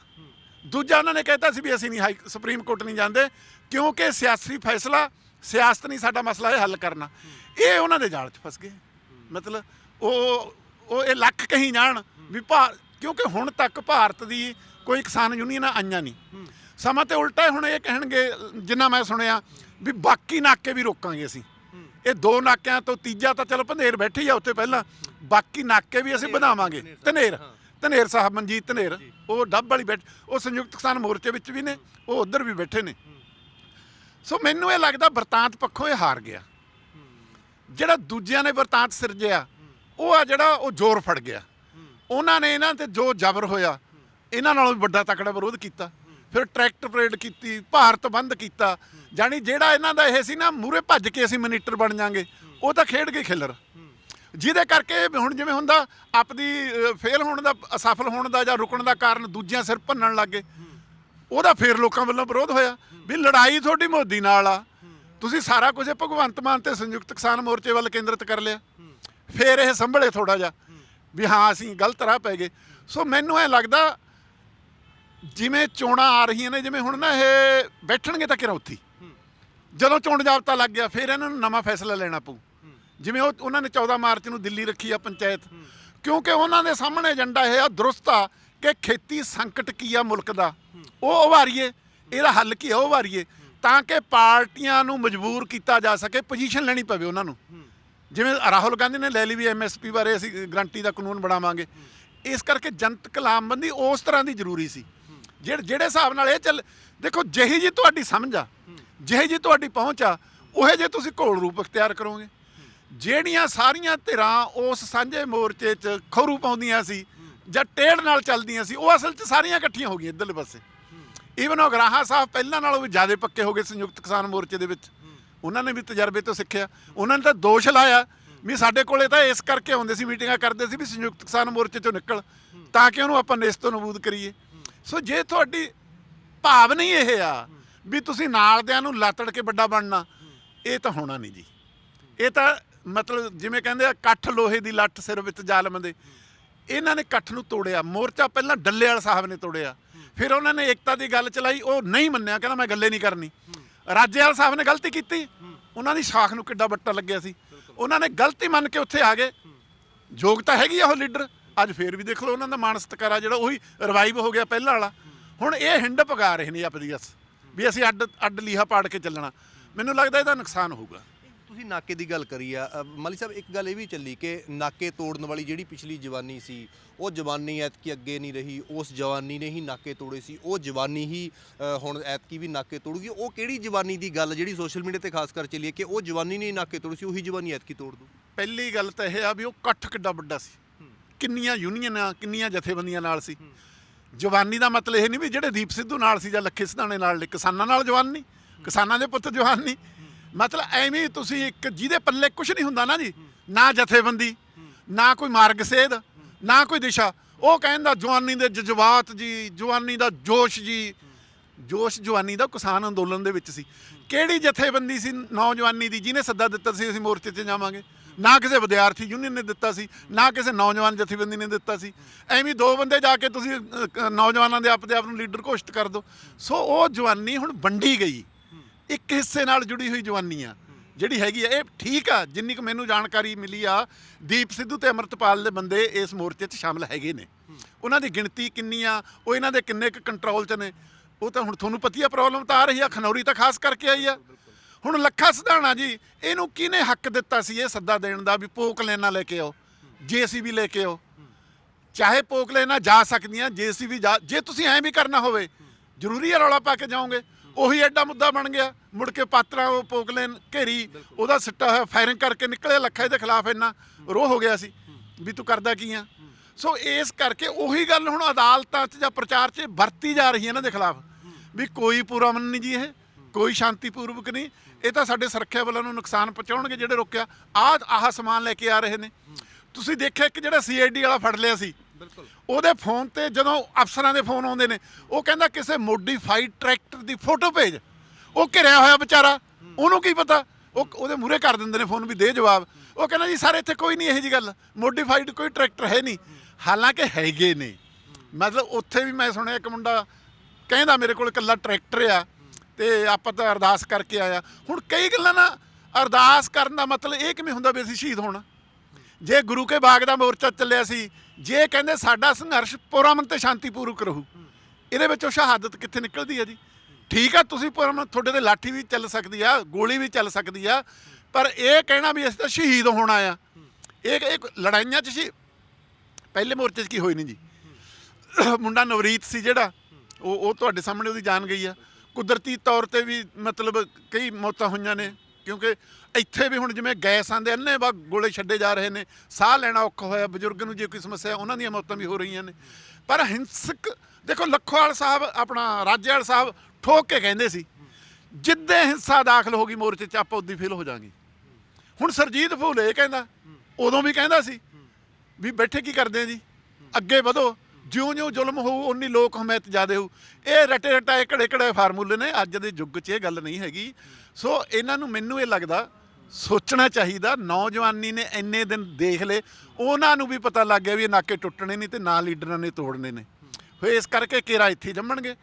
Speaker 1: ਦੂਜਾ ਉਹਨਾਂ ਨੇ ਕਹਿਤਾ ਸੀ ਵੀ ਅਸੀਂ ਨਹੀਂ ਹਾਈ ਸੁਪਰੀਮ ਕੋਰਟ ਨਹੀਂ ਜਾਂਦੇ ਕਿਉਂਕਿ ਸਿਆਸੀ ਫੈਸਲਾ ਸਿਆਸਤ ਨਹੀਂ ਸਾਡਾ ਮਸਲਾ ਇਹ ਹੱਲ ਕਰਨਾ। ਇਹ ਉਹਨਾਂ ਦੇ ਜਾਲ 'ਚ ਫਸ ਗਏ। ਮਤਲਬ ਉਹ ਉਹ ਇਹ ਲੱਖ ਕਹੀਂ ਜਾਣ ਵੀ ਭਾ ਕਿਉਂਕਿ ਹੁਣ ਤੱਕ ਭਾਰਤ ਦੀ ਕੋਈ ਕਿਸਾਨ ਯੂਨੀਅਨ ਆਈਆਂ ਨਹੀਂ। ਸਮਾਂ ਤੇ ਉਲਟਾ ਹੁਣ ਇਹ ਕਹਿਣਗੇ ਜਿੰਨਾ ਮੈਂ ਸੁਣਿਆ ਵੀ ਬਾਕੀ ਨਾਕੇ ਵੀ ਰੋਕਾਂਗੇ ਅਸੀਂ। ਇਹ ਦੋ ਨਾਕਿਆਂ ਤੋਂ ਤੀਜਾ ਤਾਂ ਚਲੋ ਪੰਧੇਰ ਬੈਠੀ ਆ ਉੱਥੇ ਪਹਿਲਾਂ ਬਾਕੀ ਨਾਕੇ ਵੀ ਅਸੀਂ ਵਧਾਵਾਂਗੇ। ਧਨੇਰ। ਧਨੇਰ ਸਾਹਿਬ ਮਨਜੀਤ ਧਨੇਰ ਉਹ ਡੱਬ ਵਾਲੀ ਬੈਠ ਉਹ ਸੰਯੁਕਤ ਕਿਸਾਨ ਮੋਰਚੇ ਵਿੱਚ ਵੀ ਨੇ ਉਹ ਉਧਰ ਵੀ ਬੈਠੇ ਨੇ। ਸੋ ਮੈਨੂੰ ਇਹ ਲੱਗਦਾ ਵਰਤਾਂਤ ਪੱਖੋਂ ਇਹ ਹਾਰ ਗਿਆ। ਜਿਹੜਾ ਦੂਜਿਆਂ ਨੇ ਵਰਤਾਂਤ ਸਿਰਜਿਆ ਉਹ ਆ ਜਿਹੜਾ ਉਹ ਜ਼ੋਰ ਫੜ ਗਿਆ। ਉਹਨਾਂ ਨੇ ਇਹਨਾਂ ਤੇ ਜੋ ਜ਼ਬਰ ਹੋਇਆ ਇਹਨਾਂ ਨਾਲੋਂ ਵੀ ਵੱਡਾ ਤਕੜਾ ਵਿਰੋਧ ਕੀਤਾ। ਫਿਰ ਟਰੈਕਟਰ ਪਰੇਡ ਕੀਤੀ ਭਾਰਤ ਬੰਦ ਕੀਤਾ। ਜਾਨੀ ਜਿਹੜਾ ਇਹਨਾਂ ਦਾ ਇਹ ਸੀ ਨਾ ਮੂਰੇ ਭੱਜ ਕੇ ਅਸੀਂ ਮਨੀਟਰ ਬਣ ਜਾਾਂਗੇ ਉਹ ਤਾਂ ਖੇਡ ਗਏ ਖਿਲਰ। ਜਿਹਦੇ ਕਰਕੇ ਹੁਣ ਜਿਵੇਂ ਹੁੰਦਾ, ਆਪਦੀ ਫੇਲ ਹੋਣ ਦਾ, ਅਸਫਲ ਹੋਣ ਦਾ ਜਾਂ ਰੁਕਣ ਦਾ ਕਾਰਨ ਦੂਜਿਆਂ ਸਿਰ ਭੰਨਣ ਲੱਗੇ ਉਹਦਾ ਫੇਰ ਲੋਕਾਂ ਵੱਲੋਂ ਵਿਰੋਧ ਹੋਇਆ ਵੀ ਲੜਾਈ ਤੁਹਾਡੀ ਮੋਦੀ ਨਾਲ ਆ। ਤੁਸੀਂ ਸਾਰਾ ਕੁਝ ਭਗਵੰਤ ਮਾਨ ਤੇ ਸੰਯੁਕਤ ਕਿਸਾਨ ਮੋਰਚੇ ਵੱਲ ਕੇਂਦਰਿਤ ਕਰ ਲਿਆ। ਫੇਰ ਇਹ ਸੰਭਲੇ ਥੋੜਾ ਜਿਹਾ ਵੀ ਹਾਂ, ਅਸੀਂ ਗਲਤ ਰਾਹ ਪੈ ਗਏ। ਸੋ ਮੈਨੂੰ ਇਹ ਲੱਗਦਾ, ਜਿਵੇਂ ਚੋਣਾਂ ਆ ਰਹੀਆਂ ਨੇ, ਜਿਵੇਂ ਹੁਣ ਨਾ ਇਹ ਬੈਠਣਗੇ ਤਾਂ ਕਿਰਾ ਉੱਥੀ ਜਦੋਂ ਚੋਣ ਜਾਬਤਾ ਲੱਗ ਗਿਆ, ਫਿਰ ਇਹਨਾਂ ਨੂੰ ਨਵਾਂ ਫੈਸਲਾ ਲੈਣਾ ਪਊ। ਜਿਵੇਂ ਉਹ ਉਹਨਾਂ ਨੇ 14 ਮਾਰਚ ਨੂੰ ਦਿੱਲੀ ਰੱਖੀ ਆ ਪੰਚਾਇਤ। ਕਿਉਂਕਿ ਉਹਨਾਂ ਦੇ ਸਾਹਮਣੇ ਏਜੰਡਾ ਇਹ ਆ, ਦਰੁਸਤ ਆ ਕਿ ਖੇਤੀ ਸੰਕਟ ਕੀ ਆ ਮੁਲਕ ਦਾ। ਉਹ ਉਭਾਰੀਏ, ਇਹਦਾ ਹੱਲ ਕੀ ਆ, ਉਹ ਉਭਾਰੀਏ। ਤਾਂ ਕਿ ਪਾਰਟੀਆਂ ਨੂੰ ਮਜਬੂਰ ਕੀਤਾ ਜਾ ਸਕੇ ਪੋਜੀਸ਼ਨ ਲੈਣੀ ਪਵੇ ਉਹਨਾਂ ਨੂੰ। ਜਿਵੇਂ ਰਾਹੁਲ ਗਾਂਧੀ ਨੇ ਲੈ ਲਈ ਵੀ ਐਮਐਸਪੀ ਬਾਰੇ ਅਸੀਂ ਗਰੰਟੀ ਦਾ ਕਾਨੂੰਨ ਬਣਾਵਾਂਗੇ। ਇਸ ਕਰਕੇ ਜਨਤਕ ਲਾਮਬੰਦੀ ਉਸ ਤਰ੍ਹਾਂ ਦੀ ਜ਼ਰੂਰੀ ਸੀ। ਜਿਹੜੇ ਜਿਹੜੇ ਹਿਸਾਬ ਨਾਲ ਇਹ ਚੱਲ ਦੇਖੋ, ਜਿਹੀ ਜੀ ਤੁਹਾਡੀ ਸਮਝ ਆ, ਜਿਹੀ ਜੀ ਤੁਹਾਡੀ ਪਹੁੰਚ ਆ, ਉਹੇ ਜੇ ਤੁਸੀਂ ਘੋਲ ਰੂਪ ਅਖਤਿਆਰ ਕਰੋਗੇ। ਜਿਹੜੀਆਂ ਸਾਰੀਆਂ ਧਿਰਾਂ ਉਸ ਸਾਂਝੇ ਮੋਰਚੇ 'ਚ ਖਰੂ ਪਾਉਂਦੀਆਂ ਸੀ ਜਾਂ ਟੇੜ ਨਾਲ ਚੱਲਦੀਆਂ ਸੀ, ਉਹ ਅਸਲ 'ਚ ਸਾਰੀਆਂ ਇਕੱਠੀਆਂ ਹੋ ਗਈਆਂ ਇੱਧਰਲੇ ਪਾਸੇ। ਈਵਨ ਉਹ ਗਰਾਹਾ ਸਾਹਿਬ ਪਹਿਲਾਂ ਨਾਲੋਂ ਵੀ ਜ਼ਿਆਦਾ ਪੱਕੇ ਹੋ ਗਏ ਸੰਯੁਕਤ ਕਿਸਾਨ ਮੋਰਚੇ ਦੇ ਵਿੱਚ। ਉਹਨਾਂ ਨੇ ਵੀ ਤਜਰਬੇ ਤੋਂ ਸਿੱਖਿਆ। ਉਹਨਾਂ ਨੇ ਤਾਂ ਦੋਸ਼ ਲਾਇਆ ਵੀ ਸਾਡੇ ਕੋਲੇ ਤਾਂ ਇਸ ਕਰਕੇ ਆਉਂਦੇ ਸੀ, ਮੀਟਿੰਗਾਂ ਕਰਦੇ ਸੀ ਵੀ ਸੰਯੁਕਤ ਕਿਸਾਨ ਮੋਰਚੇ ਚੋਂ ਨਿਕਲ, ਤਾਂ ਕਿ ਉਹਨੂੰ ਆਪਾਂ ਨਿਸਤੋਂ ਨਬੂਦ ਕਰੀਏ। ਸੋ ਜੇ ਤੁਹਾਡੀ ਭਾਵ ਨਹੀਂ ਇਹ ਆ ਵੀ ਤੁਸੀਂ ਨਾਲਦਿਆਂ ਨੂੰ ਲਾਤੜ ਕੇ ਵੱਡਾ ਬਣਨਾ, ਇਹ ਤਾਂ ਹੋਣਾ ਨਹੀਂ ਜੀ। ਇਹ ਤਾਂ ਮਤਲਬ ਜਿਵੇਂ ਕਹਿੰਦੇ ਆ ਇਕੱਠ ਲੋਹੇ ਦੀ ਲੱਠ ਸਿਰ ਵਿੱਚ ਜ਼ਾਲਮ ਦੇ। ਇਹਨਾਂ ਨੇ ਇਕੱਠ ਨੂੰ ਤੋੜਿਆ। ਮੋਰਚਾ ਪਹਿਲਾਂ ਡੱਲੇਵਾਲ ਸਾਹਿਬ ਨੇ ਤੋੜਿਆ। ਫਿਰ ਉਹਨਾਂ ਨੇ ਏਕਤਾ ਦੀ ਗੱਲ ਚਲਾਈ। ਉਹ ਨਹੀਂ ਮੰਨਿਆ, ਕਹਿੰਦਾ ਮੈਂ ਗੱਲੇ ਨਹੀਂ ਕਰਨੀ। ਰਾਜੇਵਾਲ ਸਾਹਿਬ ਨੇ ਗਲਤੀ ਕੀਤੀ। ਉਹਨਾਂ ਦੀ ਸ਼ਾਖ ਨੂੰ ਕਿੱਡਾ ਵੱਟਾ ਲੱਗਿਆ ਸੀ। ਉਹਨਾਂ ਨੇ ਗਲਤੀ ਮੰਨ ਕੇ ਉੱਥੇ ਆ ਗਏ। ਯੋਗਤਾ ਹੈਗੀ ਆ ਉਹ ਲੀਡਰ। ਅੱਜ ਫੇਰ ਵੀ ਦੇਖ ਲਓ ਉਹਨਾਂ ਦਾ ਮਾਨ ਸਤਿਕਾਰ ਆ ਜਿਹੜਾ ਉਹੀ ਰਿਵਾਈਵ ਹੋ ਗਿਆ ਪਹਿਲਾਂ ਵਾਲਾ। ਹੁਣ ਇਹ ਹਿੰਡ ਪਕਾ ਰਹੇ ਨੇ ਆਪਦੀ ਅਸ। ਵੀ ਅਸੀਂ ਅੱਡ ਅੱਡ ਲੀਹਾ ਪਾੜ ਕੇ ਚੱਲਣਾ। ਮੈਨੂੰ ਲੱਗਦਾ ਇਹਦਾ ਨੁਕਸਾਨ ਹੋਊਗਾ।
Speaker 2: ਤੁਸੀਂ ਨਾਕੇ ਦੀ ਗੱਲ ਕਰੀ ਆ ਅ, ਮਾਲੀ ਸਾਹਿਬ ਇੱਕ ਗੱਲ ਇਹ ਵੀ ਚੱਲੀ ਕਿ ਨਾਕੇ ਤੋੜਨ ਵਾਲੀ ਜਿਹੜੀ ਪਿਛਲੀ ਜਵਾਨੀ ਸੀ ਉਹ ਜਵਾਨੀ ਐਤਕੀ ਅੱਗੇ ਨਹੀਂ ਰਹੀ ਉਸ ਜਵਾਨੀ ਨੇ ਹੀ ਨਾਕੇ ਤੋੜੇ ਸੀ ਉਹ ਜਵਾਨੀ ਹੀ ਅ, ਹੁਣ ਐਤਕੀ ਵੀ ਨਾਕੇ ਤੋੜੂਗੀ। ਉਹ ਕਿਹੜੀ ਜਵਾਨੀ ਦੀ ਗੱਲ ਜਿਹੜੀ ਸੋਸ਼ਲ ਮੀਡੀਆ ਤੇ ਖਾਸ ਕਰ ਚੱਲੀ ਹੈ ਕਿ ਉਹ ਜਵਾਨੀ ਨੇ ਹੀ ਨਾਕੇ ਤੋੜੇ ਸੀ ਉਹੀ ਜਵਾਨੀ ਐਤਕੀ ਤੋੜ ਦੂ
Speaker 1: ਪਹਿਲੀ ਗੱਲ ਤਾਂ ਇਹ ਆ ਵੀ ਉਹ ਇਕੱਠ ਕਿੱਡਾ ਵੱਡਾ ਸੀ। ਕਿੰਨੀਆਂ ਯੂਨੀਅਨਾਂ ਕਿੰਨੀਆਂ ਜਥੇਬੰਦੀਆਂ ਨਾਲ ਸੀ। ਜਵਾਨੀ ਦਾ ਮਤਲਬ ਇਹ ਨਹੀਂ ਵੀ ਜਿਹੜੇ ਦੀਪ ਸਿੱਧੂ ਨਾਲ ਸੀ ਜਾਂ ਲੱਖੇ ਸਿਧਾਣੇ ਨਾਲ ਨੇ ਕਿਸਾਨਾਂ ਨਾਲ ਜਵਾਨ ਨਹੀਂ ਕਿਸਾਨਾਂ ਦੇ ਪੁੱਤ ਜਵਾਨ ਨਹੀਂ ਮਤਲਬ ਐਵੇਂ ਤੁਸੀਂ ਇੱਕ ਜਿਹਦੇ ਪੱਲੇ ਕੁਝ ਨਹੀਂ ਹੁੰਦਾ ਨਾ ਜੀ, ਨਾ ਜਥੇਬੰਦੀ, ਨਾ ਕੋਈ ਮਾਰਗ ਸੇਧ, ਨਾ ਕੋਈ ਦਿਸ਼ਾ। ਉਹ ਕਹਿੰਦਾ ਜਵਾਨੀ ਦੇ ਜਜ਼ਬਾਤ ਜੀ, ਜਵਾਨੀ ਦਾ ਜੋਸ਼ ਜੀ। ਜੋਸ਼ ਜਵਾਨੀ ਦਾ ਕਿਸਾਨ ਅੰਦੋਲਨ ਦੇ ਵਿੱਚ ਸੀ। ਕਿਹੜੀ ਜਥੇਬੰਦੀ ਸੀ ਨੌਜਵਾਨੀ ਦੀ, ਜਿਹਨੇ ਸੱਦਾ ਦਿੱਤਾ ਸੀ ਅਸੀਂ ਮੋਰਚੇ 'ਤੇ ਜਾਵਾਂਗੇ? ਨਾ ਕਿਸੇ ਵਿਦਿਆਰਥੀ ਯੂਨੀਅਨ ਨੇ ਦਿੱਤਾ ਸੀ, ਨਾ ਕਿਸੇ ਨੌਜਵਾਨ ਜਥੇਬੰਦੀ ਨੇ ਦਿੱਤਾ ਸੀ। ਐਵੇਂ ਦੋ ਬੰਦੇ ਜਾ ਕੇ ਤੁਸੀਂ ਨੌਜਵਾਨਾਂ ਦੇ ਆਪਦੇ ਆਪ ਨੂੰ ਲੀਡਰ ਘੋਸ਼ਿਤ ਕਰ ਦਿਓ ਸੋ ਉਹ ਜਵਾਨੀ ਹੁਣ ਵੰਡੀ ਗਈ। ਇੱਕ ਹਿੱਸੇ ਨਾਲ ਜੁੜੀ ਹੋਈ ਜਵਾਨੀ ਆ ਜਿਹੜੀ ਹੈਗੀ ਆ, ਇਹ ਠੀਕ ਆ, ਜਿੰਨੀ ਕੁ ਮੈਨੂੰ ਜਾਣਕਾਰੀ ਮਿਲੀ ਆ, ਦੀਪ ਸਿੱਧੂ ਤੇ ਅਮਰਤਪਾਲ ਦੇ ਬੰਦੇ ਇਸ ਮੋਰਚੇ 'ਚ ਸ਼ਾਮਲ ਹੈਗੇ ਨੇ। ਉਹਨਾਂ ਦੀ ਗਿਣਤੀ ਕਿੰਨੀ ਆ ਉਹ ਇਹਨਾਂ ਦੇ ਕਿੰਨੇ ਕੁ ਕੰਟਰੋਲ 'ਚ ਨੇ, ਉਹ ਤਾਂ ਹੁਣ ਤੁਹਾਨੂੰ ਪਤੀ ਆ ਪ੍ਰੋਬਲਮ ਤਾਂ ਆ ਰਹੀ ਆ, ਖਨੌਰੀ ਤਾਂ ਖਾਸ ਕਰਕੇ ਆਈ ਆ। ਹੁਣ ਲੱਖਾ ਸਿਧਾਣਾ ਜੀ, ਇਹਨੂੰ ਕਿਹਨੇ ਹੱਕ ਦਿੱਤਾ ਸੀ ਇਹ ਸੱਦਾ ਦੇਣ ਦਾ ਵੀ ਪੋਕ ਲੈਣਾ ਲੈ ਕੇ ਆਓ, ਜੇਸੀਬੀ ਲੈ ਕੇ ਆਓ। ਚਾਹੇ ਪੋਕ ਲੈਣਾ ਜਾ ਸਕਦੀਆਂ, ਜੇਸੀਬੀ ਜਾ, ਜੇ ਤੁਸੀਂ ਐਂ ਵੀ ਕਰਨਾ ਹੋਵੇ, ਜ਼ਰੂਰੀ ਹੈ ਰੌਲਾ ਪਾ ਕੇ ਜਾਓਗੇ। ਉਹੀ ਐਡਾ ਮੁੱਦਾ ਬਣ ਗਿਆ। ਮੁੜ ਕੇ ਪਾਤਰਾ ਉਹ ਪੋਕ ਲੈਣ ਘੇਰੀ, ਉਹਦਾ ਸਿੱਟਾ ਹੋਇਆ, ਫਾਇਰਿੰਗ ਕਰਕੇ ਨਿਕਲਿਆ ਲੱਖਾ ਇਹਦੇ ਖਿਲਾਫ ਇੰਨਾ ਰੋਹ ਹੋ ਗਿਆ ਸੀ ਵੀ ਤੂੰ ਕਰਦਾ ਕੀ ਆ। ਸੋ ਇਸ ਕਰਕੇ ਉਹੀ ਗੱਲ ਹੁਣ ਅਦਾਲਤਾਂ 'ਚ ਜਾਂ ਪ੍ਰਚਾਰ 'ਚ ਵਰਤੀ ਜਾ ਰਹੀ ਹੈ ਇਹਨਾਂ ਦੇ ਖਿਲਾਫ। ਵੀ ਕੋਈ ਪੂਰਾ ਮਨ ਨਹੀਂ ਜੀ ਇਹ, ਕੋਈ ਸ਼ਾਂਤੀਪੂਰਵਕ ਨਹੀਂ। ਇਹ ਤਾਂ ਸਾਡੇ ਸੁਰੱਖਿਆ ਬਲਾਂ ਨੂੰ ਨੁਕਸਾਨ ਪਹੁੰਚਾਉਣਗੇ ਜਿਹੜੇ ਰੋਕਿਆ। ਆਹ ਆਹ ਸਮਾਨ ਲੈ ਕੇ ਆ ਰਹੇ ਨੇ। ਤੁਸੀਂ ਦੇਖਿਆ ਇੱਕ ਜਿਹੜਾ ਸੀਆਈਡੀ ਵਾਲਾ ਫੜ ਲਿਆ ਸੀ। ਉਹਦੇ ਫੋਨ ਤੇ ਜਦੋਂ ਅਫਸਰਾਂ ਦੇ ਫੋਨ ਆਉਂਦੇ ਨੇ, ਉਹ ਕਹਿੰਦਾ ਕਿਸੇ ਮੋਡੀਫਾਈਡ ਟਰੈਕਟਰ ਦੀ ਫੋਟੋ ਭੇਜ। ਉਹ ਘਿਰਿਆ ਹੋਇਆ ਵਿਚਾਰਾ। ਉਹਨੂੰ ਕੀ ਪਤਾ? ਉਹ ਉਹਦੇ ਮੂਹਰੇ ਕਰ ਦਿੰਦੇ ਨੇ ਫੋਨ ਵੀ ਦੇ ਜਵਾਬ। ਉਹ ਕਹਿੰਦਾ ਜੀ, ਸਰ, ਇੱਥੇ ਕੋਈ ਨਹੀਂ, ਇਹੋ ਜੀ ਗੱਲ। ਮੋਡੀਫਾਈਡ ਕੋਈ ਟਰੈਕਟਰ ਹੈ ਨਹੀਂ। ਹਾਲਾਂਕਿ ਹੈਗੇ ਨੇ। ਮਤਲਬ ਉੱਥੇ ਵੀ ਮੈਂ ਸੁਣਿਆ ਇੱਕ ਮੁੰਡਾ ਕਹਿੰਦਾ ਮੇਰੇ ਕੋਲ ਇਕੱਲਾ ਟਰੈਕਟਰ ਆ ਤੇ ਆਪਾਂ ਤਾਂ ਅਰਦਾਸ ਕਰਕੇ ਆਇਆ। ਹੁਣ ਕਈ ਗੱਲਾਂ ਨਾ ਅਰਦਾਸ ਕਰਨ ਦਾ ਮਤਲਬ ਇਹ ਕਿਵੇਂ ਹੁੰਦਾ ਵੀ ਅਸੀਂ ਸ਼ਹੀਦ ਹੋਣਾ। ਜੇ ਗੁਰੂ ਕੇ ਬਾਗ ਦਾ ਮੋਰਚਾ ਚੱਲਿਆ ਸੀ ਜੇ ਕਹਿੰਦੇ ਸਾਡਾ ਸੰਘਰਸ਼ ਪੁਰਮਨ ਤੇ ਸ਼ਾਂਤੀਪੂਰਵਕ ਰਹੂ, ਇਹਦੇ ਵਿੱਚੋਂ ਸ਼ਹਾਦਤ ਕਿੱਥੇ ਨਿਕਲਦੀ ਹੈ ਜੀ? ਠੀਕ ਆ, ਤੁਸੀਂ ਪੁਰਮਨ ਤੁਹਾਡੇ ਤੇ ਲਾਠੀ ਵੀ ਚੱਲ ਸਕਦੀ ਆ, ਗੋਲੀ ਵੀ ਚੱਲ ਸਕਦੀ ਆ, ਪਰ ਇਹ ਕਹਿਣਾ ਵੀ ਅਸੀਂ ਤਾਂ ਸ਼ਹੀਦ ਹੋਣਾ ਆ। ਇਹ ਇਹ ਲੜਾਈਆਂ 'ਚ ਸੀ, ਪਹਿਲੇ ਮੋਰਚੇ 'ਚ ਕੀ ਹੋਈ ਨਹੀਂ ਜੀ? ਮੁੰਡਾ ਨਵਰੀਤ ਸੀ ਜਿਹੜਾ, ਉਹ ਉਹ ਤੁਹਾਡੇ ਸਾਹਮਣੇ ਉਹਦੀ ਜਾਨ ਗਈ ਆ। ਕੁਦਰਤੀ ਤੌਰ ਤੇ ਵੀ ਮਤਲਬ ਕਈ ਮੌਤਾਂ ਹੋਈਆਂ ਨੇ, ਕਿਉਂਕਿ ਇੱਥੇ ਵੀ ਹੁਣ ਜਿਵੇਂ ਗੈਸ ਆਂਦੇ ਅੰਨੇ ਵਾ ਗੋਲੇ ਛੱਡੇ ਜਾ ਰਹੇ ਨੇ, ਸਾਹ ਲੈਣਾ ਔਖਾ ਹੋਇਆ, ਬਜ਼ੁਰਗ ਨੂੰ ਜੇ ਕੋਈ ਸਮੱਸਿਆ, ਉਹਨਾਂ ਦੀਆਂ ਮੌਤਾਂ ਵੀ ਹੋ ਰਹੀਆਂ ਨੇ। ਪਰ ਹਿੰਸਕ, ਦੇਖੋ ਲੱਖੋਵਾਲ ਸਾਹਿਬ, ਆਪਣਾ ਰਾਜੇਵਾਲ ਸਾਹਿਬ ਠੋਕ ਕੇ ਕਹਿੰਦੇ ਸੀ, ਜਿੱਦੇ ਹਿੰਸਾ ਦਾਖਲ ਹੋ ਗਈ ਮੋਰਚੇ 'ਚ, ਆਪਾਂ ਉਦੀ ਫੇਲ ਹੋ ਜਾਾਂਗੇ। ਹੁਣ ਸਰਜੀਤ ਫੂਲ ਇਹ ਕਹਿੰਦਾ, ਉਦੋਂ ਵੀ ਕਹਿੰਦਾ ਸੀ, ਵੀ ਬੈਠੇ ਕੀ ਕਰਦੇ ਆ ਜੀ? ਅੱਗੇ ਵਧੋ, ਜਿਉਂ-ਜਿਉਂ ਜ਼ੁਲਮ ਹੋਊ ਉਨੀ ਲੋਕ ਹਮਾਇਤ ਜ਼ਿਆਦੇ ਹੋਊ। ਇਹ ਰਟੇ ਰਟਾਏ ਘੜੇ ਘੜੇ ਫਾਰਮੂਲੇ ਨੇ, ਅੱਜ ਦੇ ਯੁੱਗ 'ਚ ਇਹ ਗੱਲ ਨਹੀਂ ਹੈਗੀ। ਸੋ ਇਹਨਾਂ ਨੂੰ ਮੈਨੂੰ ਇਹ ਲੱਗਦਾ ਸੋਚਣਾ ਚਾਹੀਦਾ। ਨੌਜਵਾਨੀ ਨੇ ਇੰਨੇ ਦਿਨ ਦੇਖ ਲਏ। ਉਹਨਾਂ ਨੂੰ ਵੀ ਪਤਾ ਲੱਗ ਗਿਆ ਵੀ ਇਹ ਨਾਕੇ ਟੁੱਟਣੇ ਨਹੀਂ ਤੇ ਨਾ ਲੀਡਰਾਂ ਨੇ ਤੋੜਨੇ ਨੇ। ਫਿਰ ਇਸ ਕਰਕੇ ਕੇਰਾ ਇੱਥੇ ਜੰਮਣਗੇ।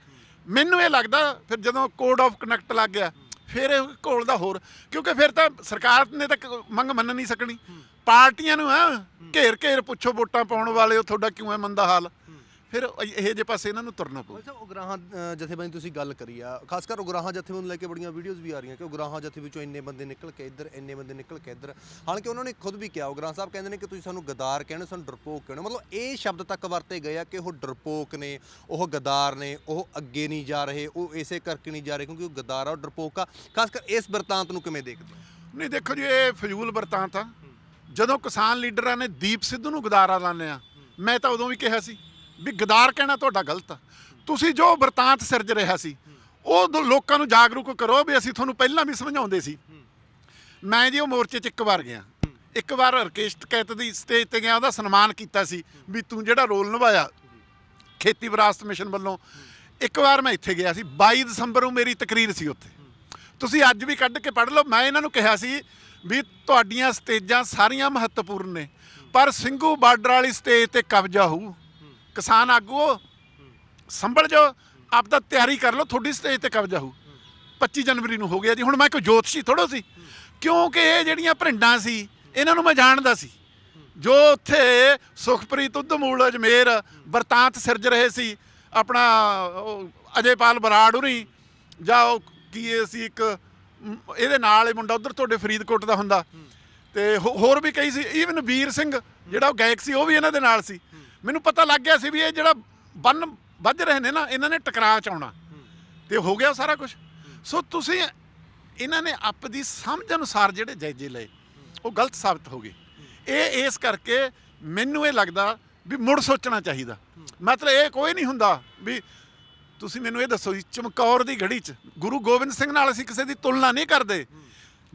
Speaker 1: ਮੈਨੂੰ ਇਹ ਲੱਗਦਾ ਫਿਰ ਜਦੋਂ ਕੋਡ ਆਫ ਕਨੈਕਟ ਲੱਗ ਗਿਆ, ਫਿਰ ਇਹ ਘੋਲ ਦਾ ਹੋਰ। ਕਿਉਂਕਿ ਫਿਰ ਤਾਂ ਸਰਕਾਰ ਨੇ ਤਾਂ ਮੰਗ ਮੰਨ ਨਹੀਂ ਸਕਣੀ। ਪਾਰਟੀਆਂ ਨੂੰ ਆ ਘੇਰ ਘੇਰ ਪੁੱਛੋ ਵੋਟਾਂ ਪਾਉਣ ਵਾਲੇ ਹੋ ਤੁਹਾਡਾ ਕਿਉਂ ਹੈ ਮੰਦਾ ਹਾਲ? ਫਿਰ ਇਹ- ਜਿਹੇ ਪਾਸੇ ਇਹਨਾਂ ਨੂੰ ਤੁਰਨਾ ਪਊ।
Speaker 2: ਅੱਛਾ ਉਗਰਾਹਾਂ ਅ, ਜਥੇਬੰਦੀ ਤੁਸੀਂ ਗੱਲ ਕਰੀ ਆ। ਖਾਸ ਕਰ ਉਗਰਾਹਾਂ ਜਥੇਬੰਦੀ ਨੂੰ ਲੈ ਕੇ ਬੜੀਆਂ ਵੀਡੀਓਜ਼ ਵੀ ਆ ਰਹੀਆਂ ਕਿ ਉਗਰਾਹਾਂ ਜਥੇ ਵਿੱਚੋਂ ਇੰਨੇ ਬੰਦੇ ਨਿਕਲ ਕੇ ਇੱਧਰ ਇੰਨੇ ਬੰਦੇ ਨਿਕਲ ਕੇ ਇੱਧਰ। ਹਾਲਾਂਕਿ ਉਹਨਾਂ ਨੇ ਖੁਦ ਵੀ ਕਿਹਾ ਉਗਰਾਹਾਂ ਸਾਹਿਬ ਕਹਿੰਦੇ ਨੇ ਕਿ ਤੁਸੀਂ ਸਾਨੂੰ ਗਦਾਰ ਕਹਿੰਦੇ ਸਾਨੂੰ ਡਰਪੋਕ ਕਹਿੰਦੇ। ਮਤਲਬ ਇਹ ਸ਼ਬਦ ਤੱਕ ਵਰਤੇ ਗਏ ਆ ਕਿ ਉਹ ਡਰਪੋਕ ਨੇ ਉਹ ਗਦਾਰ ਨੇ ਉਹ ਅੱਗੇ ਨਹੀਂ ਜਾ ਰਹੇ ਉਹ ਇਸੇ ਕਰਕੇ ਨਹੀਂ ਜਾ ਰਹੇ ਕਿਉਂਕਿ ਉਹ ਗਦਾਰ ਆ ਉਹ ਡਰਪੋਕ ਆ। ਖਾਸ ਕਰ ਇਸ ਵਰਤਾਂਤ ਨੂੰ ਕਿਵੇਂ ਦੇਖਦੇ ਹੋ?
Speaker 1: ਨਹੀਂ ਦੇਖੋ ਜੀ ਇਹ ਫਜ਼ੂਲ ਵਰਤਾਂਤ ਆ। ਜਦੋਂ ਕਿਸਾਨ ਲੀਡਰਾਂ ਨੇ ਦੀਪ ਸਿੱਧੂ ਨੂੰ ਗਦਾਰਾ ਲਾਣੇ ਆ ਮੈਂ ਤਾਂ ਉਦੋਂ ਵੀ ਕਿਹਾ ਸੀ। ਵੀ ਗਦਾਰ ਕਹਿਣਾ ਤੁਹਾਡਾ ਗਲਤ ਆ। ਤੁਸੀਂ ਜੋ ਵਰਤਾਂਤ ਸਿਰਜ ਰਿਹਾ ਸੀ, ਉਹ ਦ- ਲੋਕਾਂ ਨੂੰ ਜਾਗਰੂਕ ਕਰੋ ਵੀ ਅਸੀਂ ਤੁਹਾਨੂੰ ਪਹਿਲਾਂ ਵੀ ਸਮਝਾਉਂਦੇ ਸੀ। ਮੈਂ ਜੀ ਉਹ ਮੋਰਚੇ 'ਚ ਇੱਕ ਵਾਰ ਗਿਆ। ਇੱਕ ਵਾਰ ਰਕੇਸ਼ ਟਕੈਤ ਦੀ ਸਟੇਜ ਤੇ ਗਿਆ, ਉਹਦਾ ਸਨਮਾਨ ਕੀਤਾ ਸੀ ਵੀ ਤੂੰ ਜਿਹੜਾ ਰੋਲ ਨਿਭਾਇਆ ਖੇਤੀ ਵਿਰਾਸਤ ਮਿਸ਼ਨ ਵੱਲੋਂ, ਇੱਕ ਵਾਰ ਮੈਂ ਇੱਥੇ ਗਿਆ ਸੀ। 22 ਦਸੰਬਰ ਨੂੰ ਮੇਰੀ ਤਕਰੀਰ ਸੀ ਉੱਥੇ। ਤੁਸੀਂ ਅੱਜ ਵੀ ਕੱਢ ਕੇ ਪੜ੍ਹ ਲਓ, ਮੈਂ ਇਹਨਾਂ ਨੂੰ ਕਿਹਾ ਸੀ ਵੀ ਤੁਹਾਡੀਆਂ ਸਟੇਜਾਂ ਸਾਰੀਆਂ ਮਹੱਤਵਪੂਰਨ ਨੇ, ਪਰ ਸਿੰਘੂ ਬਾਰਡਰ ਵਾਲੀ ਸਟੇਜ ਤੇ ਕਬਜ਼ਾ ਹੋਊ। ਕਿਸਾਨ ਆਗੂਓ, ਸੰਭਲ ਜੋ ਆਪ ਦਾ ਤਿਆਰੀ ਕਰ ਲਓ, ਤੁਹਾਡੀ ਸਟੇਜ ਤੇ ਕਬਜ਼ਾ ਹੋਊ। 25 ਜਨਵਰੀ ਨੂੰ ਹੋ ਗਿਆ ਜੀ, ਹੁਣ ਮੈਂ ਕੋਈ ਜੋਤਸ਼ੀ ਥੋੜੋ ਸੀ। ਕਿਉਂਕਿ ਇਹ ਜਿਹੜੀਆਂ ਭਰਿੰਡਾਂ ਸੀ, ਇਹਨਾਂ ਨੂੰ ਮੈਂ ਜਾਣਦਾ ਸੀ। ਜੋ ਉੱਥੇ ਸੁਖਪ੍ਰੀਤ ਉਦਮੂਲ ਅਜਮੇਰ, ਵਰਤਾਂਤ ਸਿਰਜ ਰਹੇ ਸੀ, ਆਪਣਾ ਉਹ ਅਜੇਪਾਲ ਬਰਾੜ ਉਰੀ ਜਾਂ ਉਹ ਕੀ ਇਹ ਸੀ ਇੱਕ ਇਹਦੇ ਨਾਲ ਇਹ ਮੁੰਡਾ ਉਧਰ ਤੁਹਾਡੇ ਫਰੀਦਕੋਟ ਦਾ ਹੁੰਦਾ। ਤੇ ਹੋ- ਹੋਰ ਵੀ ਕਈ ਸੀ ਈਵਨ ਵੀਰ ਸਿੰਘ, ਜਿਹੜਾ ਉਹ ਗਾਇਕ ਸੀ, ਉਹ ਵੀ ਇਹਨਾਂ ਦੇ ਨਾਲ ਸੀ। ਮੈਨੂੰ ਪਤਾ ਲੱਗ ਗਿਆ ਸੀ ਵੀ ਇਹ ਜਿਹੜਾ ਬੰਨ ਵੱਜ ਰਹੇ ਨੇ ਨਾ, ਇਹਨਾਂ ਨੇ ਟਕਰਾਅ ਚ ਆਉਣਾ। ਤੇ ਹੋ ਗਿਆ ਸਾਰਾ ਕੁਝ ਸੋ ਤੁਸੀਂ ਇਹਨਾਂ ਨੇ ਆਪਦੀ ਸਮਝ ਅਨੁਸਾਰ ਜਿਹੜੇ ਜਾਇਜ਼ੇ ਲਏ, ਉਹ ਗਲਤ ਸਾਬਤ ਹੋ ਗਏ। ਇਹ ਇਸ ਕਰਕੇ ਮੈਨੂੰ ਇਹ ਲੱਗਦਾ ਵੀ ਮੁੜ ਸੋਚਣਾ ਚਾਹੀਦਾ। ਮਤਲਬ ਇਹ ਕੋਈ ਨਹੀਂ ਹੁੰਦਾ ਵੀ ਤੁਸੀਂ ਮੈਨੂੰ ਇਹ ਦੱਸੋ ਜੀ, ਚਮਕੌਰ ਦੀ ਘੜੀ 'ਚ ਗੁਰੂ ਗੋਬਿੰਦ ਸਿੰਘ ਨਾਲ ਅਸੀਂ ਕਿਸੇ ਦੀ ਤੁਲਨਾ ਨਹੀਂ ਕਰਦੇ।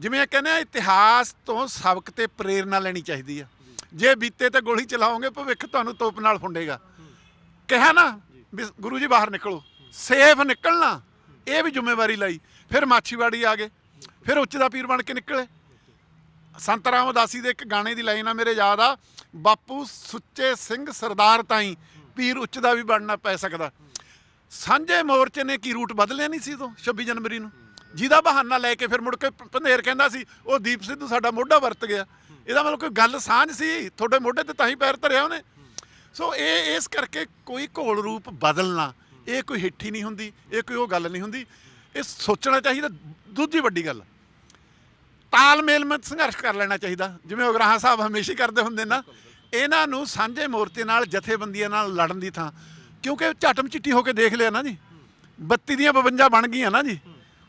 Speaker 1: ਜਿਵੇਂ ਇਹ ਕਹਿੰਦੇ ਆ, ਇਤਿਹਾਸ ਤੋਂ ਸਬਕ ਤੇ ਪ੍ਰੇਰਣਾ ਲੈਣੀ ਚਾਹੀਦੀ ਆ। ਜੇ ਬੀਤੇ ਤੇ ਗੋਲੀ ਚਲਾਓਗੇ, ਭਵਿੱਖ ਤੁਹਾਨੂੰ ਤੋਪ ਨਾਲ ਫੁੰਡੇਗਾ। ਕਿਹਾ ਨਾ ਵੀ ਗੁਰੂ ਜੀ ਬਾਹਰ ਨਿਕਲੋ, ਸੇਫ ਨਿਕਲਣਾ, ਇਹ ਵੀ ਜ਼ਿੰਮੇਵਾਰੀ ਲਈ। ਫਿਰ ਮਾਛੀਵਾੜੀ ਆ ਗਏ, ਫਿਰ ਉੱਚ ਦਾ ਪੀਰ ਬਣ ਕੇ ਨਿਕਲੇ। ਸੰਤ ਰਾਮ ਉਦਾਸੀ ਦੇ ਇੱਕ ਗਾਣੇ ਦੀ ਲਾਈਨ ਆ, ਮੇਰੇ ਯਾਦ ਆ, ਬਾਪੂ ਸੁੱਚੇ ਸਿੰਘ ਸਰਦਾਰ ਤਾਈ ਪੀਰ ਉੱਚ ਦਾ ਵੀ ਬਣਨਾ ਪੈ ਸਕਦਾ। ਸਾਂਝੇ ਮੋਰਚੇ ਨੇ ਕੀ ਰੂਟ ਬਦਲਿਆ ਨਹੀਂ ਸੀ ਤੋਂ 26 ਜਨਵਰੀ ਨੂੰ? ਜਿਹਦਾ ਬਹਾਨਾ ਲੈ ਕੇ ਫਿਰ ਮੁੜ ਕੇ ਭ- ਕਹਿੰਦਾ ਸੀ, ਉਹ ਦੀਪ ਸਿੱਧੂ ਸਾਡਾ ਮੋਢਾ ਵਰਤ ਗਿਆ। ਇਹਦਾ ਮਤਲਬ ਕੋਈ ਗੱਲ ਸਾਂਝ ਸੀ? ਤੁਹਾਡੇ ਮੋਢੇ ਤੇ ਤਾਂ ਹੀ ਪੈਰ ਧਰਿਆ ਉਹਨੇ। ਸੋ ਇਹ, ਇਸ ਕਰਕੇ ਕੋਈ ਘੋਲ ਰੂਪ ਬਦਲਣਾ, ਇਹ ਕੋਈ ਹਿੱਠੀ ਨਹੀਂ ਹੁੰਦੀ, ਇਹ ਕੋਈ ਉਹ ਗੱਲ ਨਹੀਂ ਹੁੰਦੀ। ਇਹ ਸੋਚਣਾ ਚਾਹੀਦਾ, ਦੂਜੀ ਵੱਡੀ ਗੱਲ। ਤਾਲਮੇਲ ਵਿੱਚ ਸੰਘਰਸ਼ ਕਰ ਲੈਣਾ ਚਾਹੀਦਾ। ਜਿਵੇਂ ਉਗਰਾਹਾਂ ਸਾਹਿਬ ਹਮੇਸ਼ਾ ਹੀ ਕਰਦੇ ਹੁੰਦੇ ਨਾ, ਇਹਨਾਂ ਨੂੰ ਸਾਂਝੇ ਮੋਰਚੇ ਨਾਲ, ਜਥੇਬੰਦੀਆਂ ਨਾਲ ਲੜਨ ਦੀ ਥਾਂ। ਕਿਉਂਕਿ ਝਟਮ ਚਿੱਟੀ ਹੋ ਕੇ ਦੇਖ ਲਿਆ ਨਾ ਜੀ। 32 ਦੀਆਂ 52 ਬਣ ਗਈਆਂ ਨਾ ਜੀ।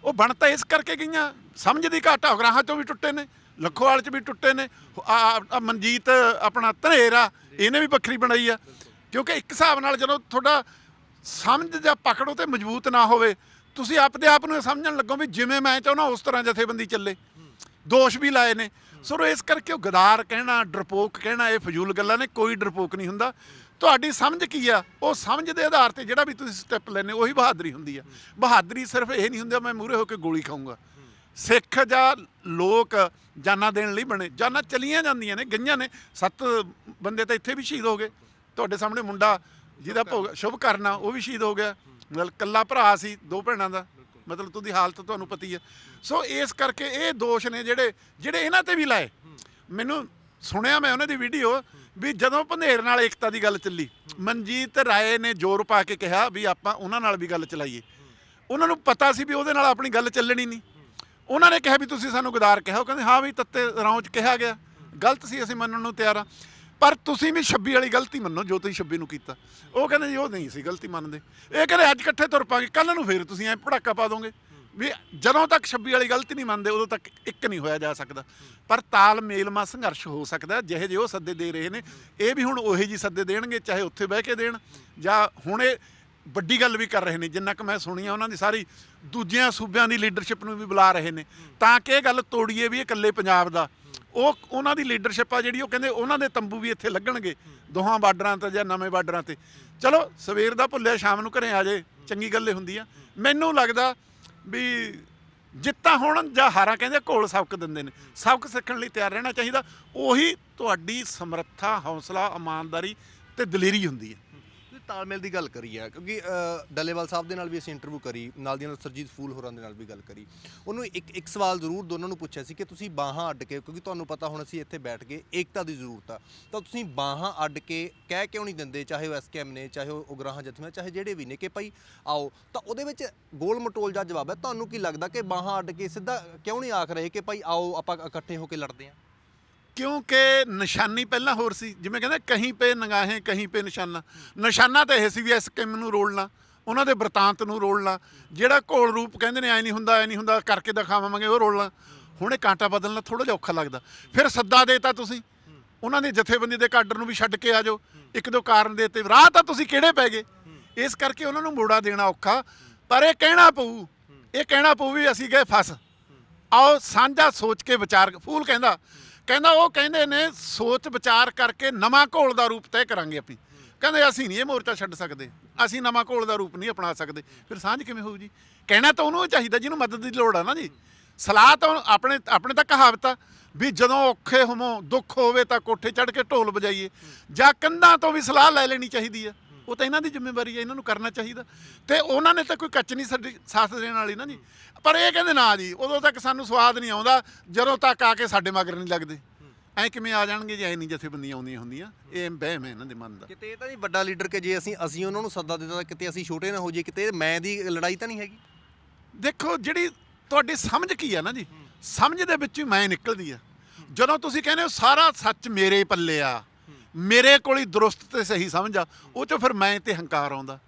Speaker 1: ਉਹ ਬਣ ਤਾਂ ਇਸ ਕਰਕੇ ਗਈਆਂ। ਸਮਝ ਦੀ ਘਾਟ ਉਗਰਾਹਾਂ ਚੋਂ ਵੀ ਟੁੱਟੇ ਨੇ। ਲੱਖੋਵਾਲ ਚ ਵੀ ਟੁੱਟੇ ਨੇ, ਆ ਮਨਜੀਤ ਆਪਣਾ ਧਨੇਰਾ ਇਹਨੇ ਵੀ ਵੱਖਰੀ ਬਣਾਈ ਆ। ਕਿਉਂਕਿ ਇੱਕ ਹਿਸਾਬ ਨਾਲ ਜਦੋਂ ਤੁਹਾਡਾ ਸਮਝ ਜਾਂ ਪਕੜੋ ਤੇ ਮਜ਼ਬੂਤ ਨਾ ਹੋਵੇ, ਤੁਸੀਂ ਆਪਦੇ ਆਪ ਨੂੰ ਇਹ ਸਮਝਣ ਲੱਗੋ ਵੀ ਜਿਵੇਂ ਮੈਂ ਚਾਹੁੰਦਾ ਉਸ ਤਰ੍ਹਾਂ ਜਥੇਬੰਦੀ ਚੱਲੇ। ਦੋਸ਼ ਵੀ ਲਾਏ ਨੇ। ਸੋ ਇਸ ਕਰਕੇ ਉਹ ਗਦਾਰ ਕਹਿਣਾ, ਡਰਪੋਕ ਕਹਿਣਾ, ਇਹ ਫਜ਼ੂਲ ਗੱਲਾਂ ਨੇ, ਕੋਈ ਡਰਪੋਕ ਨਹੀਂ ਹੁੰਦਾ। ਤੁਹਾਡੀ ਸਮਝ ਕੀ ਆ? ਉਹ ਸਮਝ ਦੇ ਆਧਾਰ ਤੇ ਜਿਹੜਾ ਵੀ ਤੁਸੀਂ ਸਟੈਪ ਲੈਨੇ ਉਹੀ ਬਹਾਦਰੀ ਹੁੰਦੀ ਆ। ਬਹਾਦਰੀ ਸਿਰਫ ਇਹ ਨਹੀਂ ਹੁੰਦਾ, ਮੈਂ ਮੂਰੇ ਹੋ ਕੇ ਗੋਲੀ ਖਾਊਂਗਾ। ਸਿੱਖ ਜਾਂ ਲੋਕ ਜਾਨਾਂ ਦੇਣ ਲਈ ਬਣੇ। ਜਾਨਾਂ ਚਲੀਆਂ ਜਾਂਦੀਆਂ ਨੇ ਗਈਆਂ ਨੇ। ਸੱਤ ਬੰਦੇ ਤਾਂ ਇੱਥੇ ਵੀ ਸ਼ਹੀਦ ਹੋ ਗਏ। ਤੁਹਾਡੇ ਸਾਹਮਣੇ ਮੁੰਡਾ ਜਿਹਦਾ ਭੋਗ ਸ਼ੁਭ ਕਰਨਾ ਉਹ ਵੀ ਸ਼ਹੀਦ ਹੋ ਗਿਆ। ਮਤਲਬ ਕੱਲਾ ਭਰਾ ਸੀ ਦੋ ਭੈਣਾਂ ਦਾ। ਮਤਲਬ ਤੁਹਾਡੀ ਹਾਲਤ ਤੁਹਾਨੂੰ ਪਤੀ ਹੈ। ਸੋ ਇਸ ਕਰਕੇ ਇਹ ਦੋਸ਼ ਨੇ ਜਿਹੜੇ ਜਿਹੜੇ ਇਹਨਾਂ ਤੇ ਵੀ ਲਾਏ। ਮੈਨੂੰ ਸੁਣਿਆ ਮੈਂ ਉਹਨਾਂ ਦੀ ਵੀਡੀਓ ਵੀ ਜਦੋਂ ਭੰਦੇਰ ਨਾਲ ਏਕਤਾ ਦੀ ਗੱਲ ਚੱਲੀ ਮਨਜੀਤ ਰਾਏ ਨੇ ਜ਼ੋਰ ਪਾ ਕੇ ਕਿਹਾ ਵੀ ਆਪਾਂ ਉਹਨਾਂ ਨਾਲ ਵੀ ਗੱਲ ਚਲਾਈਏ। ਉਹਨਾਂ ਨੂੰ ਪਤਾ ਸੀ ਵੀ ਉਹਦੇ ਨਾਲ ਆਪਣੀ ਗੱਲ ਚੱਲਣੀ ਨਹੀਂ। ਉਹਨਾਂ ਨੇ ਕਿਹਾ ਵੀ ਤੁਸੀਂ ਸਾਨੂੰ ਗਦਾਰ ਕਿਹਾ। ਉਹ ਕਹਿੰਦੇ, ਹਾਂ ਵੀ ਤੱਤੇ ਰੌਂ ਚ ਕਿਹਾ ਗਿਆ। ਗਲਤ ਸੀ, ਅਸੀਂ ਮੰਨਣ ਨੂੰ ਤਿਆਰ ਆ। ਪਰ ਤੁਸੀਂ ਵੀ 26 ਵਾਲੀ ਗਲਤੀ ਮੰਨੋ, ਜੋ ਤੁਸੀਂ 26 ਨੂੰ ਕੀਤਾ। ਉਹ ਕਹਿੰਦੇ ਜੀ, ਉਹ ਨਹੀਂ ਸੀ ਗਲਤੀ ਮੰਨਦੇ। ਇਹ ਕਹਿੰਦੇ, ਅੱਜ ਇਕੱਠੇ ਤੁਰ ਪਾਂਗੇ ਕੱਲ ਨੂੰ ਫੇਰ ਤੁਸੀਂ ਐ ਪੜਾਕਾ ਪਾ ਦੋਗੇ। ਵੀ ਜਦੋਂ ਤੱਕ 26 ਵਾਲੀ ਗਲਤੀ ਨਹੀਂ ਮੰਨਦੇ, ਉਦੋਂ ਤੱਕ ਇੱਕ ਨਹੀਂ ਹੋਇਆ ਜਾ ਸਕਦਾ। ਪਰ ਤਾਲਮੇਲ ਮਾ ਸੰਘਰਸ਼ ਹੋ ਸਕਦਾ, ਜਿਹੇ ਜਿਹੇ ਉਹ ਸੱਦੇ ਦੇ ਰਹੇ ਨੇ। ਇਹ ਵੀ ਹੁਣ ਉਹੇ ਜੀ ਸੱਦੇ ਦੇਣਗੇ, ਚਾਹੇ ਉੱਥੇ ਬਹਿ ਕੇ ਦੇਣ। ਜਾਂ ਹੁਣ ਇਹ ਵੱਡੀ ਗੱਲ ਵੀ ਕਰ ਰਹੇ ਨੇ, ਜਿੰਨਾ ਕਿ ਮੈਂ ਸੁਣੀ ਆ ਉਹਨਾਂ ਦੀ ਸਾਰੀ ਦੂਜਿਆਂ ਸੂਬਿਆਂ ਦੀ ਲੀਡਰਸ਼ਿਪ ਨੂੰ ਵੀ ਬੁਲਾ ਰਹੇ ਨੇ। ਤਾਂ ਕਿ ਇਹ ਗੱਲ ਤੋੜੀਏ ਵੀ ਇਹ ਇਕੱਲੇ ਪੰਜਾਬ ਦਾ। ਉਹ ਉਹਨਾਂ ਦੀ ਲੀਡਰਸ਼ਿਪ ਆ ਜਿਹੜੀ ਉਹ ਕਹਿੰਦੇ ਉਹਨਾਂ ਦੇ ਤੰਬੂ ਵੀ ਇੱਥੇ ਲੱਗਣਗੇ। ਦੋਹਾਂ ਬਾਰਡਰਾਂ ਤੇ ਜਾਂ ਨਵੇਂ ਬਾਰਡਰਾਂ ਤੇ। ਚਲੋ, ਸਵੇਰ ਦਾ ਭੁੱਲਿਆ, ਸ਼ਾਮ ਨੂੰ ਘਰੇ ਆ ਜੇ ਚੰਗੀ ਗੱਲ ਹੀ ਹੁੰਦੀ ਆ। ਮੈਨੂੰ ਲੱਗਦਾ ਵੀ ਜਿੱਤਾਂ ਹੋਣ ਜਾਂ ਹਾਰਾਂ ਕਹਿੰਦੇ ਘੋਲ ਸਬਕ ਦਿੰਦੇ ਨੇ। ਸਬਕ ਸਿੱਖਣ ਲਈ ਤਿਆਰ ਰਹਿਣਾ ਚਾਹੀਦਾ। ਉਹੀ ਤੁਹਾਡੀ ਸਮਰੱਥਾ, ਹੌਸਲਾ, ਇਮਾਨਦਾਰੀ ਤੇ ਦਲੇਰੀ ਹੁੰਦੀ ਹੈ।
Speaker 2: ਤਾਲਮੇਲ ਦੀ ਗੱਲ ਕਰੀ ਆ ਕਿਉਂਕਿ ਅ, ਡੱਲੇਵਾਲ ਸਾਹਿਬ ਦੇ ਨਾਲ ਵੀ ਅਸੀਂ ਇੰਟਰਵਿਊ ਕਰੀ ਨਾਲ ਦੀ ਨਾਲ ਸਰਜੀਤ ਫੂਲ ਹੋਰਾਂ ਦੇ ਨਾਲ ਵੀ ਗੱਲ ਕਰੀ। ਉਹਨੂੰ ਇੱਕ ਇੱਕ ਸਵਾਲ ਜ਼ਰੂਰ ਦੋਨਾਂ ਨੂੰ ਪੁੱਛਿਆ ਸੀ ਕਿ ਤੁਸੀਂ ਬਾਹਾਂ ਅੱਡ ਕੇ ਕਿਉਂਕਿ ਤੁਹਾਨੂੰ ਪਤਾ ਹੁਣ ਅਸੀਂ ਇੱਥੇ ਬੈਠ ਕੇ ਏਕਤਾ ਦੀ ਜ਼ਰੂਰਤ ਆ ਤਾਂ ਤੁਸੀਂ ਬਾਹਾਂ ਅੱਡ ਕੇ ਕਹਿ ਕਿਉਂ ਨਹੀਂ ਦਿੰਦੇ ਚਾਹੇ ਉਹ ਐਸਕੇਐਮ ਨੇ ਚਾਹੇ ਉਹ ਉਗਰਾਹਾਂ ਜਥੇਬੰਦੀਆਂ ਚਾਹੇ ਜਿਹੜੇ ਵੀ ਨੇ ਕਿ ਭਾਈ ਆਓ ਤਾਂ ਉਹਦੇ ਵਿੱਚ ਗੋਲ ਮਟੋਲ ਜਿਹਾ ਜਵਾਬ ਹੈ। ਤੁਹਾਨੂੰ ਕੀ ਲੱਗਦਾ ਕਿ ਬਾਹਾਂ ਅੱਡ ਕੇ ਸਿੱਧਾ ਕਿਉਂ ਨਹੀਂ ਆਖ ਰਹੇ ਕਿ ਭਾਈ ਆਓ ਆਪਾਂ ਇਕੱਠੇ ਹੋ ਕੇ ਲੜਦੇ ਹਾਂ
Speaker 1: ਕਿਉਂਕਿ ਨਿਸ਼ਾਨੀ ਪਹਿਲਾਂ ਹੋਰ ਸੀ। ਜਿਵੇਂ ਕਹਿੰਦੇ ਕਹੀਂ ਪੇ ਨਗਾਹੇ, ਕਹੀਂ ਪੇ ਨਿਸ਼ਾਨਾ। ਨਿਸ਼ਾਨਾ ਤਾਂ ਇਹ ਸੀ ਵੀ ਇਸ ਕਿਮ ਨੂੰ ਰੋਲਣਾ, ਉਹਨਾਂ ਦੇ ਵਰਤਾਂਤ ਨੂੰ ਰੋਲਣਾ। ਜਿਹੜਾ ਘੋਲ ਰੂਪ ਕਹਿੰਦੇ ਨੇ, ਐ ਨਹੀਂ ਹੁੰਦਾ, ਐ ਨਹੀਂ ਹੁੰਦਾ, ਕਰਕੇ ਦਿਖਾਵਾਂਗੇ, ਉਹ ਰੋਲਣਾ। ਹੁਣ ਇਹ ਕਾਂਟਾ ਬਦਲਣਾ ਥੋੜਾ ਜਿਹਾ ਔਖਾ ਲੱਗਦਾ। ਫਿਰ ਸੱਦਾ ਦੇਤਾ ਤੁਸੀਂ। ਉਹਨਾਂ ਦੀ ਜਥੇਬੰਦੀ ਦੇ ਕਾਡਰ ਨੂੰ ਵੀ ਛੱਡ ਕੇ ਆ ਜਾਓ। ਇੱਕ ਦੋ ਕਾਰਨ ਦੇਤੇ। ਰਾਹ ਤਾਂ ਤੁਸੀਂ ਕਿਹੜੇ ਪੈ ਗਏ? ਇਸ ਕਰਕੇ ਉਹਨਾਂ ਨੂੰ ਮੋੜਾ ਦੇਣਾ ਔਖਾ। ਪਰ ਇਹ ਕਹਿਣਾ ਪਊ। ਇਹ ਕਹਿਣਾ ਪਊ ਵੀ ਅਸੀਂ ਗਏ ਫਸ। ਆਓ, ਸਾਂਝਾ ਸੋਚ ਕੇ ਵਿਚਾਰ, ਫੂਲ ਕਹਿੰਦਾ ਕਹਿੰਦਾ ਉਹ ਕਹਿੰਦੇ ਨੇ ਸੋਚ ਵਿਚਾਰ ਕਰਕੇ ਨਵਾਂ ਘੋਲ ਦਾ ਰੂਪ ਤੈਅ ਕਰਾਂਗੇ ਅਸੀਂ ਕਹਿੰਦੇ ਅਸੀਂ ਨਹੀਂ ਇਹ ਮੋਰਚਾ ਛੱਡ ਸਕਦੇ। ਅਸੀਂ ਨਵਾਂ ਘੋਲ ਦਾ ਰੂਪ ਨਹੀਂ ਅਪਣਾ ਸਕਦੇ। ਫਿਰ ਸਾਂਝ ਕਿਵੇਂ ਹੋਊ ਜੀ? ਕਹਿਣਾ ਤਾਂ ਉਹਨੂੰ ਹੀ ਚਾਹੀਦਾ, ਜਿਹਨੂੰ ਮਦਦ ਦੀ ਲੋੜ ਆ ਨਾ ਜੀ। ਸਲਾਹ ਤਾਂ ਉਹਨੂੰ- ਆਪਣੇ ਆਪਣੇ ਤਾਂ ਕਹਾਵਤ ਆ ਵੀ ਜਦੋਂ ਔਖੇ ਹੋਵੋ, ਦੁੱਖ ਹੋਵੇ ਤਾਂ ਕੋਠੇ ਚੜ੍ਹ ਕੇ ਢੋਲ ਵਜਾਈਏ। ਜਾਂ ਕੰਧਾਂ ਤੋਂ ਵੀ ਸਲਾਹ ਲੈ ਲੈਣੀ ਚਾਹੀਦੀ ਆ। ਉਹ ਤਾਂ ਇਹਨਾਂ ਦੀ ਜ਼ਿੰਮੇਵਾਰੀ ਹੈ ਇਹਨਾਂ ਨੂੰ ਕਰਨਾ ਚਾਹੀਦਾ। ਤੇ ਉਹਨਾਂ ਨੇ ਤਾਂ ਕੋਈ ਕੱਚ ਨਹੀਂ ਸਾਡੀ ਸਾਥ ਦੇਣ ਵਾਲੀ ਨਾ ਜੀ। ਪਰ ਇਹ ਕਹਿੰਦੇ ਨਾ ਜੀ ਉਦੋਂ ਤੱਕ ਸਾਨੂੰ ਸਵਾਦ ਨਹੀਂ ਆਉਂਦਾ ਜਦੋਂ ਤੱਕ ਆ ਕੇ ਸਾਡੇ ਮਗਰ ਨਹੀਂ ਲੱਗਦੇ। ਐ ਕਿਵੇਂ ਆ ਜਾਣਗੇ ਜੇ ਐ ਨਹੀਂ ਜਥੇਬੰਦੀਆਂ ਆਉਂਦੀਆਂ ਹੁੰਦੀਆਂ। ਇਹ ਵਹਿਮ ਹੈ ਇਹਨਾਂ ਦੇ ਮਨ ਦਾ।
Speaker 2: ਕਿਤੇ ਇਹ ਤਾਂ ਨਹੀਂ ਵੱਡਾ ਲੀਡਰ ਕਿ ਜੇ ਅਸੀਂ ਅਸੀਂ ਉਹਨਾਂ ਨੂੰ ਸੱਦਾ ਦਿੱਤਾ ਤਾਂ ਕਿਤੇ ਅਸੀਂ ਛੋਟੇ ਨਾ ਹੋ ਜਾਈਏ ਕਿਤੇ ਮੈਂ ਦੀ ਲੜਾਈ ਤਾਂ ਨਹੀਂ ਹੈਗੀ।
Speaker 1: ਦੇਖੋ ਜਿਹੜੀ ਤੁਹਾਡੀ ਸਮਝ ਕੀ ਆ ਨਾ ਜੀ? ਸਮਝ ਦੇ ਵਿੱਚ ਹੀ ਮੈਂ ਨਿਕਲਦੀ ਆ ਜਦੋਂ ਤੁਸੀਂ ਕਹਿੰਦੇ ਹੋ ਸਾਰਾ ਸੱਚ ਮੇਰੇ ਪੱਲੇ ਆ। ਮੇਰੇ ਕੋਲ ਹੀ ਦਰੁਸਤ ਤੇ ਸਹੀ ਸਮਝ ਆ, ਉਹ ਚੋਂ ਫਿਰ ਮੈਂ ਤੇ ਹੰਕਾਰ ਆਉਂਦਾ।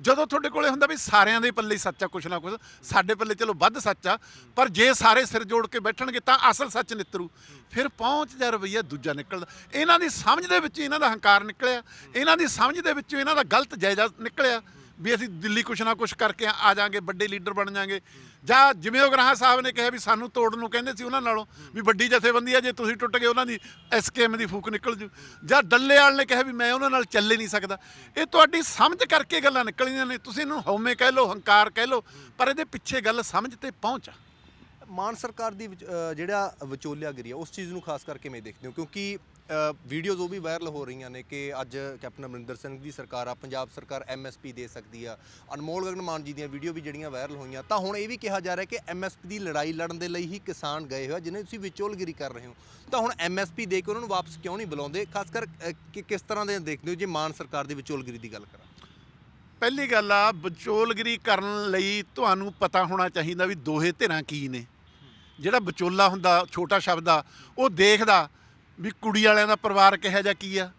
Speaker 1: ਜਦੋਂ ਤੁਹਾਡੇ ਕੋਲੇ ਹੁੰਦਾ ਵੀ ਸਾਰਿਆਂ ਦੇ ਪੱਲੇ ਸੱਚਾ ਕੁਛ ਨਾ ਕੁਛ, ਸਾਡੇ ਪੱਲੇ ਚਲੋ ਵੱਧ ਸੱਚ ਆ, ਪਰ ਜੇ ਸਾਰੇ ਸਿਰ ਜੋੜ ਕੇ ਬੈਠਣਗੇ ਤਾਂ ਅਸਲ ਸੱਚ ਨਿਤਰੂ। ਫਿਰ ਪਹੁੰਚ ਜਾ ਰਵਈਆ, ਦੂਜਾ ਨਿਕਲਦਾ। ਇਹਨਾਂ ਦੀ ਸਮਝ ਦੇ ਵਿੱਚ ਇਹਨਾਂ ਦਾ ਹੰਕਾਰ ਨਿਕਲਿਆ, ਇਹਨਾਂ ਦੀ ਸਮਝ ਦੇ ਵਿੱਚ ਇਹਨਾਂ ਦਾ ਗਲਤ ਜਾਇਜ਼ਾ ਨਿਕਲਿਆ। ਵੀ ਅਸੀਂ ਦਿੱਲੀ ਕੁਛ ਨਾ ਕੁਛ ਕਰਕੇ ਆ ਜਾਾਂਗੇ, ਵੱਡੇ ਲੀਡਰ ਬਣ ਜਾਾਂਗੇ। ਜਾਂ ਜਿਵੇਂ ਉਗਰਾਹਾਂ ਸਾਹਿਬ ਨੇ ਕਿਹਾ ਵੀ ਸਾਨੂੰ ਤੋੜਨ ਨੂੰ ਕਹਿੰਦੇ ਸੀ ਉਹਨਾਂ ਨਾਲੋਂ, ਵੀ ਵੱਡੀ ਜਥੇਬੰਦੀ ਆ, ਜੇ ਤੁਸੀਂ ਟੁੱਟ ਗਏ ਉਹਨਾਂ ਦੀ ਐਸਕੇਐਮ ਦੀ ਫੂਕ ਨਿਕਲ ਜੂ। ਜਾਂ ਡੱਲੇਵਾਲ ਨੇ ਕਿਹਾ ਵੀ ਮੈਂ ਉਹਨਾਂ ਨਾਲ ਚੱਲੇ ਨਹੀਂ ਸਕਦਾ। ਇਹ ਤੁਹਾਡੀ ਸਮਝ ਕਰਕੇ ਗੱਲਾਂ ਨਿਕਲੀਆਂ ਨੇ, ਤੁਸੀਂ ਇਹਨੂੰ ਹਉਮੈ ਕਹਿ ਲਓ, ਹੰਕਾਰ ਕਹਿ ਲਓ, ਪਰ ਇਹਦੇ ਪਿੱਛੇ ਗੱਲ ਸਮਝ ਤੇ ਪਹੁੰਚ ਆ।
Speaker 2: ਮਾਨ ਸਰਕਾਰ ਦੀ ਵਿਚ- ਅ, ਜਿਹੜਾ ਵਿਚੋਲਿਆਗਿਰੀ ਆ ਉਸ ਚੀਜ਼ ਨੂੰ ਖਾਸ ਕਰਕੇ ਮੈਂ ਦੇਖਦੇ ਹਾਂ ਕਿਉਂਕਿ ਵੀਡੀਓਜ਼ ਉਹ ਵੀ ਵਾਇਰਲ ਹੋ ਰਹੀਆਂ ਨੇ ਕਿ ਅੱਜ ਕੈਪਟਨ ਅਮਰਿੰਦਰ ਸਿੰਘ ਦੀ ਸਰਕਾਰ ਆ ਪੰਜਾਬ ਸਰਕਾਰ ਐਮਐਸਪੀ ਦੇ ਸਕਦੀ ਆ ਅਨਮੋਲ ਗਗਨ ਮਾਨ ਜੀ ਦੀਆਂ ਵੀਡੀਓ ਵੀ ਜਿਹੜੀਆਂ ਵਾਇਰਲ ਹੋਈਆਂ ਤਾਂ ਹੁਣ ਇਹ ਵੀ ਕਿਹਾ ਜਾ ਰਿਹਾ ਕਿ ਐਮਐਸਪੀ ਦੀ ਲੜਾਈ ਲੜਨ ਦੇ ਲਈ ਹੀ ਕਿਸਾਨ ਗਏ ਹੋਏ ਆ ਜਿਨ੍ਹਾਂ ਤੁਸੀਂ ਵਿਚੋਲਗਿਰੀ ਕਰ ਰਹੇ ਹੋ। ਤਾਂ ਹੁਣ ਐਮਐਸਪੀ ਦੇ ਕੇ ਉਹਨਾਂ ਨੂੰ ਵਾਪਸ ਕਿਉਂ ਨਹੀਂ ਬੁਲਾਉਂਦੇ? ਖਾਸ ਕਰ ਅ, ਕਿ ਕਿਸ ਤਰ੍ਹਾਂ ਦੇ ਦੇਖਦੇ ਹੋ ਜੇ ਮਾਨ ਸਰਕਾਰ ਦੀ ਵਿਚੋਲਗਿਰੀ ਦੀ ਗੱਲ ਕਰਾਂ?
Speaker 1: ਪਹਿਲੀ ਗੱਲ ਆ ਵਿਚੋਲਗਰੀ ਕਰਨ ਲਈ ਤੁਹਾਨੂੰ ਪਤਾ ਹੋਣਾ ਚਾਹੀਦਾ ਵੀ ਦੋਹੇ ਧਿਰਾਂ ਕੀ ਨੇ। ਜਿਹੜਾ ਵਿਚੋਲਾ ਹੁੰਦਾ, ਛੋਟਾ ਸ਼ਬਦ ਆ, ਉਹ ਦੇਖਦਾ ਵੀ ਕੁੜੀ ਵਾਲਿਆਂ ਦਾ ਪਰਿਵਾਰ ਕਿਹੋ ਜਿਹਾ ਕੀ ਆ,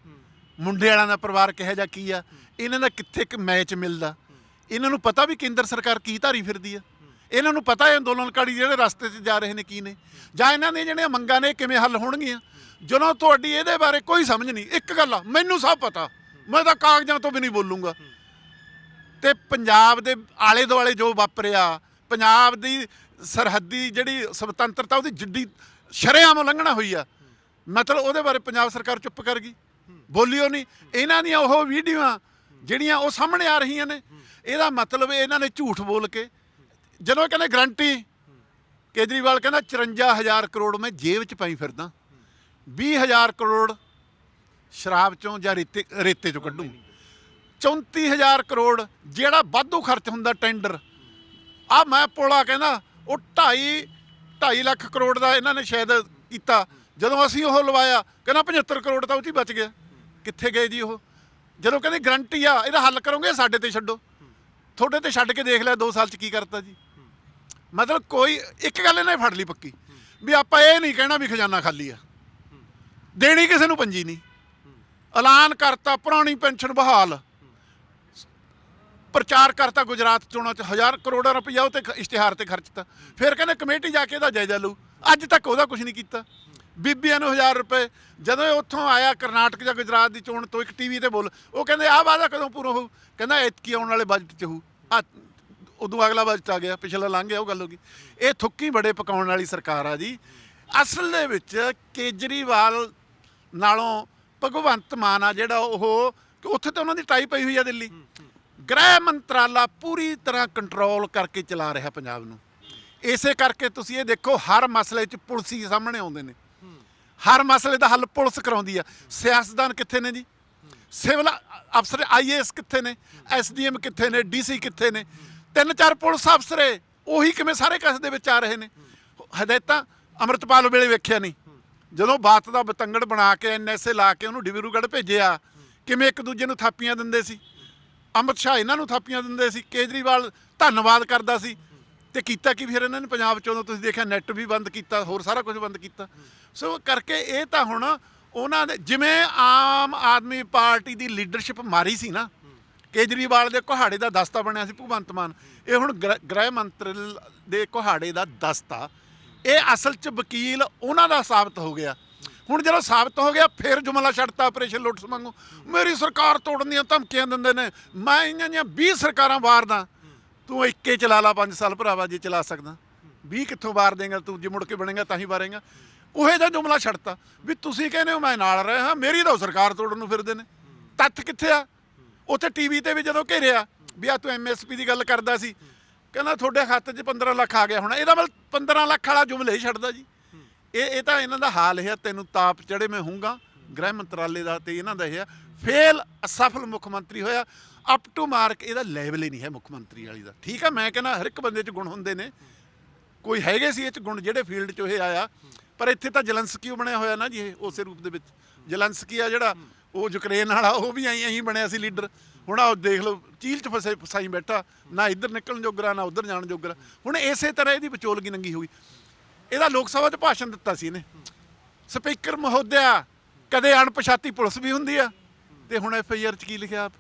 Speaker 1: ਮੁੰਡੇ ਵਾਲਿਆਂ ਦਾ ਪਰਿਵਾਰ ਕਿਹੋ ਜਿਹਾ ਕੀ ਆ, ਇਹਨਾਂ ਦਾ ਕਿੱਥੇ ਇੱਕ ਮੈਚ ਮਿਲਦਾ। ਇਹਨਾਂ ਨੂੰ ਪਤਾ ਵੀ ਕੇਂਦਰ ਸਰਕਾਰ ਕੀ ਧਾਰੀ ਫਿਰਦੀ ਆ। ਇਹਨਾਂ ਨੂੰ ਪਤਾ ਹੈ ਅੰਦੋਲਨਕਾਰੀ ਜਿਹੜੇ ਰਸਤੇ 'ਚ ਜਾ ਰਹੇ ਨੇ ਕੀ ਨੇ। ਜਾਂ ਇਹਨਾਂ ਦੀਆਂ ਜਿਹੜੀਆਂ ਮੰਗਾਂ ਨੇ, ਇਹ ਕਿਵੇਂ ਹੱਲ ਹੋਣਗੀਆਂ। ਜਦੋਂ ਤੁਹਾਡੀ ਇਹਦੇ ਬਾਰੇ ਕੋਈ ਸਮਝ ਨਹੀਂ, ਇੱਕ ਗੱਲ ਆ, ਮੈਨੂੰ ਸਭ ਪਤਾ। ਮੈਂ ਤਾਂ ਕਾਗਜ਼ਾਂ ਤੋਂ ਵੀ ਨਹੀਂ ਬੋਲੂੰਗਾ। ਤੇ ਪੰਜਾਬ ਦੇ ਆਲੇ ਦੁਆਲੇ ਜੋ ਵਾਪਰਿਆ, ਪੰਜਾਬ ਦੀ ਸਰਹੱਦੀ ਜਿਹੜੀ ਸੁਤੰਤਰਤਾ ਉਹਦੀ ਜਿੱਡੀ ਸ਼ਰੇਆਮ ਉਲੰਘਣਾ ਹੋਈ ਆ। ਮਤਲਬ ਉਹਦੇ ਬਾਰੇ ਪੰਜਾਬ ਸਰਕਾਰ ਚੁੱਪ ਕਰ ਗਈ। ਬੋਲਿਓ ਨਹੀਂ ਇਹਨਾਂ ਦੀਆਂ ਉਹ ਵੀਡੀਓਆਂ ਜਿਹੜੀਆਂ ਉਹ ਸਾਹਮਣੇ ਆ ਰਹੀਆਂ ਨੇ, ਇਹਦਾ ਮਤਲਬ ਇਹਨਾਂ ਨੇ ਝੂਠ ਬੋਲ ਕੇ, ਜਦੋਂ ਇਹ ਕਹਿੰਦੇ ਗਰੰਟੀ, ਕੇਜਰੀਵਾਲ ਕਹਿੰਦਾ 54000 ਕਰੋੜ ਮੈਂ ਜੇਬ 'ਚ ਪਾਈ ਫਿਰਦਾ। 20000 ਕਰੋੜ ਸ਼ਰਾਬ ਚੋਂ ਜਾਂ ਰੇਤੇ ਰੇਤੇ ਚੋਂ ਕੱਢੂ। 34000 ਕਰੋੜ ਜਿਹੜਾ ਵਾਧੂ ਖਰਚ ਹੁੰਦਾ ਟੈਂਡਰ ਆ ਮੈਂ ਪੋਲਾ ਕਹਿੰਦਾ ਉਹ 2.5 2.5 ਲੱਖ ਕਰੋੜ ਦਾ ਇਹਨਾਂ ਨੇ ਸ਼ਾਇਦ ਕੀਤਾ। ਜਦੋਂ ਅਸੀਂ ਉਹ ਲਵਾਇਆ, ਕਹਿੰਦਾ 75 ਕਰੋੜ ਤਾਂ ਉਹ 'ਚ ਹੀ ਬਚ ਗਿਆ। ਕਿੱਥੇ ਗਏ ਜੀ ਉਹ? ਜਦੋਂ ਕਹਿੰਦੇ ਗਰੰਟੀ ਆ, ਇਹਦਾ ਹੱਲ ਕਰੋਗੇ ਸਾਡੇ ਤੇ ਛੱਡੋ। ਤੁਹਾਡੇ ਤੇ ਛੱਡ ਕੇ ਦੇਖ ਲਿਆ 2 ਸਾਲ 'ਚ ਕੀ ਕਰਤਾ ਜੀ। ਮਤਲਬ ਕੋਈ, ਇੱਕ ਗੱਲ ਇਹਨਾਂ ਨੇ ਫੜ ਲਈ ਪੱਕੀ। ਵੀ ਆਪਾਂ ਇਹ ਨਹੀਂ ਕਹਿਣਾ ਵੀ ਖਜ਼ਾਨਾ ਖਾਲੀ ਆ। ਦੇਣੀ ਕਿਸੇ ਨੂੰ ਪੰਜੀ ਨਹੀਂ। ਐਲਾਨ ਕਰਤਾ, ਪੁਰਾਣੀ ਪੈਨਸ਼ਨ ਬਹਾਲ। ਪ੍ਰਚਾਰ ਕਰਤਾ ਗੁਜਰਾਤ ਚੋਣਾਂ 'ਚ, ਹਜ਼ਾਰ ਕਰੋੜਾਂ ਰੁਪਈਆ ਉਹ ਤੇ ਖ- ਇਸ਼ਤਿਹਾਰ ਤੇ ਖਰਚਤਾ ਫਿਰ ਕਹਿੰਦੇ ਕਮੇਟੀ ਜਾ ਕੇ ਇਹਦਾ ਜਾਇਜ਼ਾ ਲਊ। ਅੱਜ ਤੱਕ ਉਹਦਾ ਕੁਝ ਨਹੀਂ ਕੀਤਾ। ਬੀਬੀਆਂ ਨੂੰ ਹਜ਼ਾਰ ਰੁਪਏ, ਜਦੋਂ ਇਹ ਉੱਥੋਂ ਆਇਆ ਕਰਨਾਟਕ ਜਾਂ ਗੁਜਰਾਤ ਦੀ ਚੋਣ, ਤੋਂ ਇੱਕ ਟੀਵੀ ਤੇ ਬੋਲ, ਉਹ ਕਹਿੰਦੇ ਆਹ ਵਾਅਦਾ ਕਦੋਂ ਪੂਰਾ ਹੋਊ? ਕਹਿੰਦਾ ਐਤਕੀ ਆਉਣ ਵਾਲੇ ਬਜਟ 'ਚ ਹੋਊ। ਆ, ਉਦੋਂ ਅਗਲਾ ਬਜਟ ਆ ਗਿਆ, ਪਿਛਲਾ ਲੰਘ ਗਿਆ, ਉਹ ਗੱਲ ਹੋ ਗਈ। ਇਹ ਥੁੱਕੀ ਬੜੇ ਪਕਾਉਣ ਵਾਲੀ ਸਰਕਾਰ ਆ ਜੀ। ਅਸਲ ਦੇ ਵਿੱਚ ਕੇਜਰੀਵਾਲ ਨਾਲੋਂ ਭਗਵੰਤ ਮਾਨ ਆ ਜਿਹੜਾ ਉਹ ਕਿ ਉੱਥੇ ਤਾਂ ਉਹਨਾਂ ਦੀ ਟਾਈ ਪਈ ਹੋਈ ਆ ਦਿੱਲੀ। ਗ੍ਰਹਿ ਮੰਤਰਾਲਾ ਪੂਰੀ ਤਰ੍ਹਾਂ ਕੰਟਰੋਲ ਕਰਕੇ ਚਲਾ ਰਿਹਾ ਪੰਜਾਬ ਨੂੰ। ਇਸੇ ਕਰਕੇ ਤੁਸੀਂ ਇਹ ਦੇਖੋ, ਹਰ ਮਸਲੇ 'ਚ ਪੁਲਿਸ ਹੀ ਸਾਹਮਣੇ ਆਉਂਦੇ ਨੇ। ਹਰ ਮਸਲੇ ਦਾ ਹੱਲ ਪੁਲਿਸ ਕਰਾਉਂਦੀ ਆ। ਸਿਆਸਤਦਾਨ ਕਿੱਥੇ ਨੇ ਜੀ? ਸਿਵਲ ਅਫਸਰ ਆਈਏਐਸ ਕਿੱਥੇ ਨੇ? ਐਸਡੀਐਮ ਕਿੱਥੇ ਨੇ? ਡੀਸੀ ਕਿੱਥੇ ਨੇ? ਤਿੰਨ ਚਾਰ ਪੁਲਿਸ ਅਫਸਰੇ ਉਹੀ ਕਿਵੇਂ ਸਾਰੇ ਕਸ ਦੇ ਵਿੱਚ ਆ ਰਹੇ ਨੇ? ਹਦਾਇਤਾਂ ਅਮਰਤਪਾਲ ਵੇਲੇ ਵੇਖਿਆ ਨਹੀਂ। ਜਦੋਂ ਬਾਤ ਦਾ ਬਤੰਗੜ ਬਣਾ ਕੇ ਐਨਐਸਏ ਲਾ ਕੇ ਉਹਨੂੰ ਡਿਬਰੂਗੜ੍ਹ ਭੇਜਿਆ, ਕਿਵੇਂ ਇੱਕ ਦੂਜੇ ਨੂੰ ਥਾਪੀਆਂ ਦਿੰਦੇ ਸੀ? ਅਮਿਤ ਸ਼ਾਹ ਇਹਨਾਂ ਨੂੰ ਥਾਪੀਆਂ ਦਿੰਦੇ ਸੀ, ਕੇਜਰੀਵਾਲ ਧੰਨਵਾਦ ਕਰਦਾ ਸੀ ਤੇ ਕੀਤਾ ਕੀ ਫਿਰ ਇਹਨਾਂ ਨੇ ਪੰਜਾਬ ਚੋਂ ਉਦੋਂ ਤੁਸੀਂ ਦੇਖਿਆ ਨੈੱਟ ਵੀ ਬੰਦ ਕੀਤਾ, ਹੋਰ ਸਾਰਾ ਕੁਝ ਬੰਦ ਕੀਤਾ। ਸੋ ਕਰਕੇ ਇਹ ਤਾਂ ਹੁਣ ਉਹਨਾਂ ਦੇ ਜਿਵੇਂ ਆਮ ਆਦਮੀ ਪਾਰਟੀ ਦੀ ਲੀਡਰਸ਼ਿਪ ਮਾਰੀ ਸੀ ਨਾ, ਕੇਜਰੀਵਾਲ ਦੇ ਕੁਹਾੜੇ ਦਾ ਦਸਤਾ ਬਣਿਆ ਸੀ ਭਗਵੰਤ ਮਾਨ, ਇਹ ਹੁਣ ਗ੍ਰਹਿ ਮੰਤਰ ਦੇ ਕੁਹਾੜੇ ਦਾ ਦਸਤਾ। ਇਹ ਅਸਲ 'ਚ ਵਕੀਲ ਉਹਨਾਂ ਦਾ ਸਾਬਤ ਹੋ ਗਿਆ। ਹੁਣ ਜਦੋਂ ਸਾਬਤ ਹੋ ਗਿਆ, ਫਿਰ ਜੁਮਲਾ ਛੱਡਤਾ ਆਪਰੇਸ਼ਨ ਲੋਟਸ ਮੰਗੂ ਮੇਰੀ ਸਰਕਾਰ ਤੋੜਨ ਦੀਆਂ ਧਮਕੀਆਂ ਦਿੰਦੇ ਨੇ। ਮੈਂ ਇਹਨਾਂ ਦੀਆਂ 20 ਸਰਕਾਰਾਂ ਵਾਰਦਾ ਤੂੰ ਇੱਕੇ ਚਲਾ ਲਾ 5 ਸਾਲ ਭਰਾਵਾ, ਜੇ ਚਲਾ ਸਕਦਾ। 20 ਕਿੱਥੋਂ ਵਾਰ ਦੇਂਗਾ ਤੂੰ? ਜੇ ਮੁੜ ਕੇ ਬਣੇਗਾ ਤਾਂ ਹੀ ਵਾਰੇਗਾ। ਉਹੇ ਜਿਹਾ ਜੁਮਲਾ ਛੱਡਤਾ। ਵੀ ਤੁਸੀਂ ਕਹਿੰਦੇ ਹੋ, ਮੈਂ ਨਾਲ ਰਿਹਾ ਹਾਂ, ਮੇਰੀ ਤਾਂ ਉਹ ਸਰਕਾਰ ਤੋੜਨ ਨੂੰ ਫਿਰਦੇ ਨੇ। ਤੱਥ ਕਿੱਥੇ ਆ? ਉੱਥੇ ਟੀਵੀ ਤੇ ਵੀ ਜਦੋਂ ਘੇਰਿਆ, ਵੀ ਆ ਤੂੰ ਐਮਐਸਪੀ ਦੀ ਗੱਲ ਕਰਦਾ ਸੀ। ਕਹਿੰਦਾ, ਤੁਹਾਡੇ ਖਾਤੇ 'ਚ 15 ਲੱਖ ਆ ਗਿਆ ਹੁਣ। ਇਹਦਾ ਮਤਲਬ 15 ਲੱਖ ਵਾਲਾ ਜੁਮਲੇ ਹੀ ਛੱਡਦਾ ਜੀ। ਇਹ ਇਹ ਤਾਂ ਇਹਨਾਂ ਦਾ ਹਾਲ ਹੈ ਤੈਨੂੰ ਤਾਪ ਚੜੇ ਮੈਂ ਹੂੰਗਾ ਗ੍ਰਹਿ ਮੰਤਰਾਲੇ ਦਾ ਤੇ ਇਹਨਾਂ ਦਾ ਇਹ ਆ। ਫੇਲ ਅਸਫਲ ਮੁੱਖ ਮੰਤਰੀ ਹੋਇਆ। ਅਪ ਟੂ ਮਾਰਕ ਇਹਦਾ ਲੈਵਲ ਹੀ ਨਹੀਂ ਹੈ ਮੁੱਖ ਮੰਤਰੀ ਵਾਲੀ ਦਾ। ਠੀਕ ਆ, ਮੈਂ ਕਹਿੰਦਾ ਹਰ ਇੱਕ ਬੰਦੇ 'ਚ ਗੁਣ ਹੁੰਦੇ ਨੇ। ਕੋਈ ਹੈਗੇ ਸੀ ਇਹ 'ਚ ਗੁਣ ਜਿਹੜੇ ਫੀਲਡ 'ਚ ਉਹ ਆਇਆ। ਪਰ ਇੱਥੇ ਤਾਂ ਜਲੰਸਕੀ ਬਣਿਆ ਹੋਇਆ ਨਾ ਜੀ, ਇਹ ਉਸੇ ਰੂਪ ਦੇ ਵਿੱਚ। ਜਲੰਸਕੀ ਆ ਜਿਹੜਾ, ਉਹ ਯੂਕਰੇਨ ਵਾਲਾ, ਉਹ ਵੀ ਐਂ ਐਂ ਬਣਿਆ ਸੀ ਲੀਡਰ। ਹੁਣ ਆਹ ਦੇਖ ਲਓ, ਚੀਲ ਚ ਫਸੇ, ਫਸਾਈ ਬੈਠਾ। ਨਾ ਇੱਧਰ ਨਿਕਲਣ ਜੋਗਰਾ ਨਾ ਉੱਧਰ ਜਾਣ ਜੋਗਰਾ ਹੁਣ ਇਸੇ ਤਰ੍ਹਾਂ ਇਹਦੀ ਵਿਚੋਲਗੀ ਨੰਗੀ ਹੋਈ ਇਹਦਾ ਲੋਕ ਸਭਾ 'ਚ ਭਾਸ਼ਣ ਦਿੱਤਾ ਸੀ ਇਹਨੇ। ਸਪੀਕਰ ਮਹੋਦਿਆ ਕਦੇ ਅਣਪਛਾਤੀ ਪੁਲਿਸ ਵੀ ਹੁੰਦੀ ਆ ਤੇ ਹੁਣ ਐਫ ਆਈ ਆਰ 'ਚ ਕੀ ਲਿਖਿਆ ਆਪ?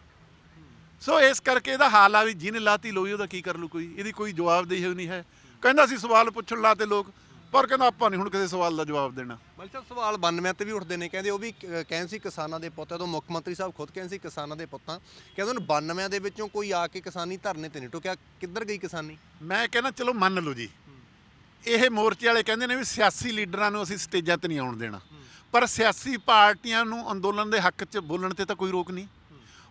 Speaker 1: ਸੋ ਇਸ ਕਰਕੇ ਇਹਦਾ ਹਾਲ ਆ ਵੀ ਜਿਹਨੇ ਲਾਤੀ ਲੋਈ ਉਹਦਾ ਕੀ ਕਰ ਲੂ ਕੋਈ? ਇਹਦੀ ਕੋਈ ਜਵਾਬਦੇਹੀ ਨਹੀਂ ਹੈ। ਕਹਿੰਦਾ ਸੀ ਸਵਾਲ ਪੁੱਛਣ ਲਾਤੇ ਲੋਕ ਪਰ ਕਹਿੰਦਾ ਆਪਾਂ ਨਹੀਂ ਹੁਣ ਕਿਸੇ ਸਵਾਲ ਦਾ ਜਵਾਬ ਦੇਣਾ।
Speaker 2: ਸਾਹਿਬ ਸਵਾਲ 92 ਤੇ ਵੀ ਉੱਠਦੇ ਨੇ। ਕਹਿੰਦੇ ਉਹ ਵੀ ਕ- ਕਹਿੰਦੇ ਸੀ ਕਿਸਾਨਾਂ ਦੇ ਪੁੱਤ ਤੋਂ ਮੁੱਖ ਮੰਤਰੀ ਸਾਹਿਬ ਖੁਦ ਕਹਿੰਦੇ ਸੀ ਕਿਸਾਨਾਂ ਦੇ ਪੁੱਤਾਂ। ਕਹਿੰਦੇ ਉਹਨੂੰ 92 ਦੇ ਵਿੱਚੋਂ ਕੋਈ ਆ ਕੇ ਕਿਸਾਨੀ ਧਰਨੇ ਤੇ ਨਹੀਂ ਟੁਕਿਆ। ਕਿੱਧਰ ਗਈ ਕਿਸਾਨੀ?
Speaker 1: ਮੈਂ ਕਹਿੰਦਾ ਚਲੋ ਮੰਨ ਲਓ ਜੀ। ਇਹ ਮੋਰਚੇ ਵਾਲੇ ਕਹਿੰਦੇ ਨੇ ਵੀ ਸਿਆਸੀ ਲੀਡਰਾਂ ਨੂੰ ਅਸੀਂ ਸਟੇਜਾਂ ਤੇ ਨਹੀਂ ਆਉਣ ਦੇਣਾ। ਪਰ ਸਿਆਸੀ ਪਾਰਟੀਆਂ ਨੂੰ ਅੰਦੋਲਨ ਦੇ ਹੱਕ 'ਚ ਬੋਲਣ ਤੇ ਤਾਂ ਕੋਈ ਰੋਕ ਨਹੀਂ।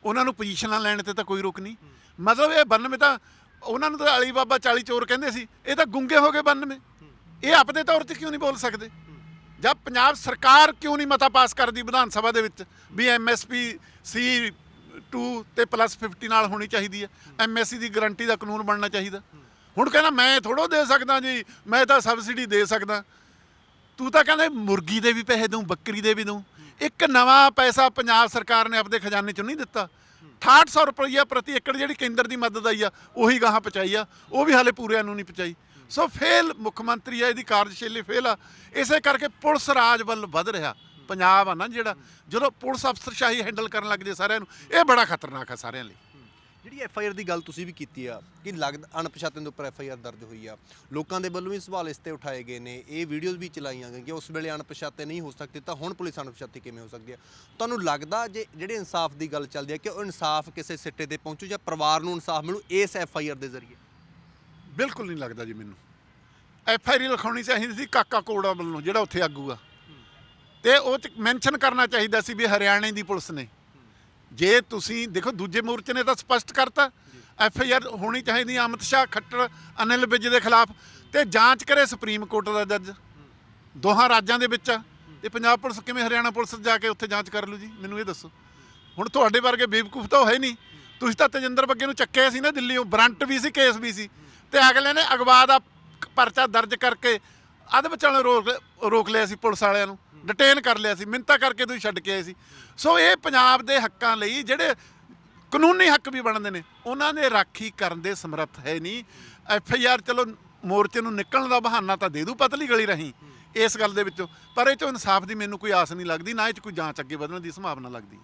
Speaker 1: ਉਹਨਾਂ ਨੂੰ ਪੋਜੀਸ਼ਨਾਂ ਲੈਣ ਤੇ ਤਾਂ ਕੋਈ ਰੋਕ ਨਹੀਂ। ਮਤਲਬ ਇਹ 92 ਤਾਂ ਉਹਨਾਂ ਨੂੰ ਤਾਂ ਅਲੀ ਬਾਬਾ 40 ਚੋਰ ਕਹਿੰਦੇ ਸੀ, ਇਹ ਤਾਂ ਗੁੰਗੇ ਹੋ ਗਏ 92 ਇਹ ਆਪਦੇ ਤੌਰ ਤੇ ਕਿਉਂ ਨਹੀਂ ਬੋਲ ਸਕਦੇ? ਜਾਂ ਪੰਜਾਬ ਸਰਕਾਰ ਕਿਉਂ ਨਹੀਂ ਮਤਾ ਪਾਸ ਕਰਦੀ ਵਿਧਾਨ ਸਭਾ ਦੇ ਵਿੱਚ ਵੀ ਐਮਐਸਪੀ ਸੀ 2 ਤੇ ਪਲੱਸ 50 ਨਾਲ ਹੋਣੀ ਚਾਹੀਦੀ ਹੈ? ਐਮਐਸਸੀ ਦੀ ਗਾਰੰਟੀ ਦਾ ਕਾਨੂੰਨ ਬਣਨਾ ਚਾਹੀਦਾ। ਹੁਣ ਕਹਿੰਦਾ ਮੈਂ ਥੋੜੋ ਦੇ ਸਕਦਾ ਜੀ, ਮੈਂ ਤਾਂ ਸਬਸਿਡੀ ਦੇ ਸਕਦਾ। ਤੂੰ ਤਾਂ ਕਹਿੰਦੇ ਮੁਰਗੀ ਦੇ ਵੀ ਪੈਸੇ ਦੂੰ ਬੱਕਰੀ ਦੇ ਵੀ ਦਊਂ। ਇੱਕ ਨਵਾਂ ਪੈਸਾ ਪੰਜਾਬ ਸਰਕਾਰ ਨੇ ਆਪਦੇ ਖਜ਼ਾਨੇ ਚੋਂ ਨਹੀਂ ਦਿੱਤਾ। 6800 ਰੁਪਈਆ ਪ੍ਰਤੀ ਏਕੜ ਜਿਹੜੀ ਕੇਂਦਰ ਦੀ ਮਦਦ ਆਈ ਆ, ਉਹੀ ਗਾਹਾਂ ਪਹੁੰਚਾਈ ਆ, ਉਹ ਵੀ ਹਾਲੇ ਪੂਰਿਆਂ ਨੂੰ ਨਹੀਂ ਪਹੁੰਚਾਈ। ਸੋ ਫੇਲ ਮੁੱਖ ਮੰਤਰੀ ਆ, ਇਹਦੀ ਕਾਰਜਸ਼ੈਲੀ ਫੇਲ ਆ। ਇਸੇ ਕਰਕੇ ਪੁਲਿਸ ਰਾਜ ਵੱਲ ਵੱਧ ਰਿਹਾ। ਪੰਜਾਬ ਆ ਨਾ ਜਿਹੜਾ, ਜਦੋਂ ਪੁਲਿਸ ਅਫਸਰਸ਼ਾਹੀ ਹੈਂਡਲ ਕਰਨ ਲੱਗ ਜੇ ਸਾਰਿਆਂ ਨੂੰ, ਇਹ ਬੜਾ ਖਤਰਨਾਕ ਆ ਸਾਰਿਆਂ ਲਈ।
Speaker 2: ਜਿਹੜੀ ਐਫ ਆਈ ਆਰ ਦੀ ਗੱਲ ਤੁਸੀਂ ਵੀ ਕੀਤੀ ਆ, ਕਿ ਲੱਗਦਾ ਅਣਪਛਾਤੇ ਦੇ ਉੱਪਰ ਐਫ ਆਈ ਆਰ ਦਰਜ ਹੋਈ ਆ। ਲੋਕਾਂ ਦੇ ਵੱਲੋਂ ਵੀ ਸਵਾਲ ਇਸ ਤੇ ਉਠਾਏ ਗਏ ਨੇ, ਇਹ ਵੀਡੀਓਜ਼ ਵੀ ਚਲਾਈਆਂ ਗਈਆਂ ਕਿ ਉਸ ਵੇਲੇ ਅਣਪਛਾਤੇ ਨਹੀਂ ਹੋ ਸਕਦੇ, ਤਾਂ ਹੁਣ ਪੁਲਿਸ ਅਣਪਛਾਤੀ ਕਿਵੇਂ ਹੋ ਸਕਦੀ ਆ? ਤੁਹਾਨੂੰ ਲੱਗਦਾ ਜੇ ਜਿਹੜੇ ਇਨਸਾਫ ਦੀ ਗੱਲ ਚੱਲਦੀ ਹੈ ਕਿ ਉਹ ਇਨਸਾਫ ਕਿਸੇ ਸਿੱਟੇ ਤੇ ਪਹੁੰਚੂ ਜਾਂ ਪਰਿਵਾਰ ਨੂੰ ਇਨਸਾਫ ਮਿਲੂ ਇਸ ਐਫ ਆਈ ਆਰ ਦੇ ਜ਼ਰੀਏ?
Speaker 1: ਬਿਲਕੁਲ ਨਹੀਂ ਲੱਗਦਾ ਜੀ ਮੈਨੂੰ। ਐਫ ਆਈ ਆਰ ਲਿਖਾਉਣੀ ਚਾਹੀਦੀ ਸੀ ਕਾਕਾ ਕੋੜਾ ਵੱਲੋਂ, ਜਿਹੜਾ ਉੱਥੇ ਆਗੂ ਆ। ਤੇ ਉਹ ਚ ਮੈਂਸ਼ਨ ਕਰਨਾ ਚਾਹੀਦਾ ਸੀ ਵੀ ਹਰਿਆਣੇ ਦੀ ਪੁਲਿਸ ਨੇ। ਜੇ ਤੁਸੀਂ, ਦੇਖੋ, ਦੂਜੇ ਮੋਰਚੇ ਨੇ ਤਾਂ ਸਪਸ਼ਟ ਕਰਤਾ। ਐਫ ਆਈ ਆਰ ਹੋਣੀ ਚਾਹੀਦੀ ਅਮਿਤ ਸ਼ਾਹ ਖੱਟਰ ਅਨਿਲ ਵਿਜ ਦੇ ਖਿਲਾਫ। ਤੇ ਜਾਂਚ ਕਰੇ ਸੁਪਰੀਮ ਕੋਰਟ ਦਾ ਜੱਜ। ਦੋਹਾਂ ਰਾਜਾਂ ਦੇ ਵਿੱਚ ਆ। ਤੇ ਪੰਜਾਬ ਪੁਲਿਸ ਕਿਵੇਂ ਹਰਿਆਣਾ ਪੁਲਿਸ ਜਾ ਕੇ ਉੱਥੇ ਜਾਂਚ ਕਰ ਲੂ ਜੀ? ਮੈਨੂੰ ਇਹ ਦੱਸੋ। ਹੁਣ ਤੁਹਾਡੇ ਵਰਗੇ ਬੇਵਕੂਫ ਤਾਂ ਹੋਏ ਨਹੀਂ। ਤੁਸੀਂ ਤਾਂ ਤੇਜਿੰਦਰ ਬੱਗੇ ਨੂੰ ਚੱਕਿਆ ਸੀ ਨਾ ਦਿੱਲੀੋਂ ਬਰੰਟ ਵੀ ਸੀ, ਕੇਸ ਵੀ ਸੀ। ਤੇ ਅਗਲੇ ਨੇ ਅਗਵਾ ਦਾ ਪਰਚਾ ਦਰਜ ਕਰਕੇ ਅੱਧ ਵਿਚਾਲੇ ਰੋਕ ਰੋਕ ਲਿਆ ਸੀ ਪੁਲਿਸ ਵਾਲਿਆਂ ਨੂੰ ਡਿਟੇਨ ਕਰ ਲਿਆ ਸੀ ਮਿੰਤਾ ਕਰਕੇ ਤੁਸੀਂ ਛੱਡ ਕੇ ਆਏ ਸੀ। ਸੋ ਇਹ ਪੰਜਾਬ ਦੇ ਹੱਕਾਂ ਲਈ ਜਿਹੜੇ ਕਾਨੂੰਨੀ ਹੱਕ ਵੀ ਬਣਦੇ ਨੇ ਉਹਨਾਂ ਦੇ ਰਾਖੀ ਕਰਨ ਦੇ ਸਮਰੱਥ ਹੈ ਨਹੀਂ। ਐਫ ਆਈ ਆਰ ਚਲੋ ਮੋਰਚੇ ਨੂੰ ਨਿਕਲਣ ਦਾ ਬਹਾਨਾ ਤਾਂ ਦੇ ਦੂ ਪਤਲੀ ਗਲੀ ਰਹੀ ਇਸ ਗੱਲ ਦੇ ਵਿੱਚੋਂ। ਪਰ ਇਹ ਚੋਂ ਇਨਸਾਫ ਦੀ ਮੈਨੂੰ ਕੋਈ ਆਸ ਨਹੀਂ ਲੱਗਦੀ ਨਾ ਇਹ ਚ ਕੋਈ ਜਾਂਚ ਅੱਗੇ ਵਧਣ ਦੀ ਸੰਭਾਵਨਾ ਲੱਗਦੀ।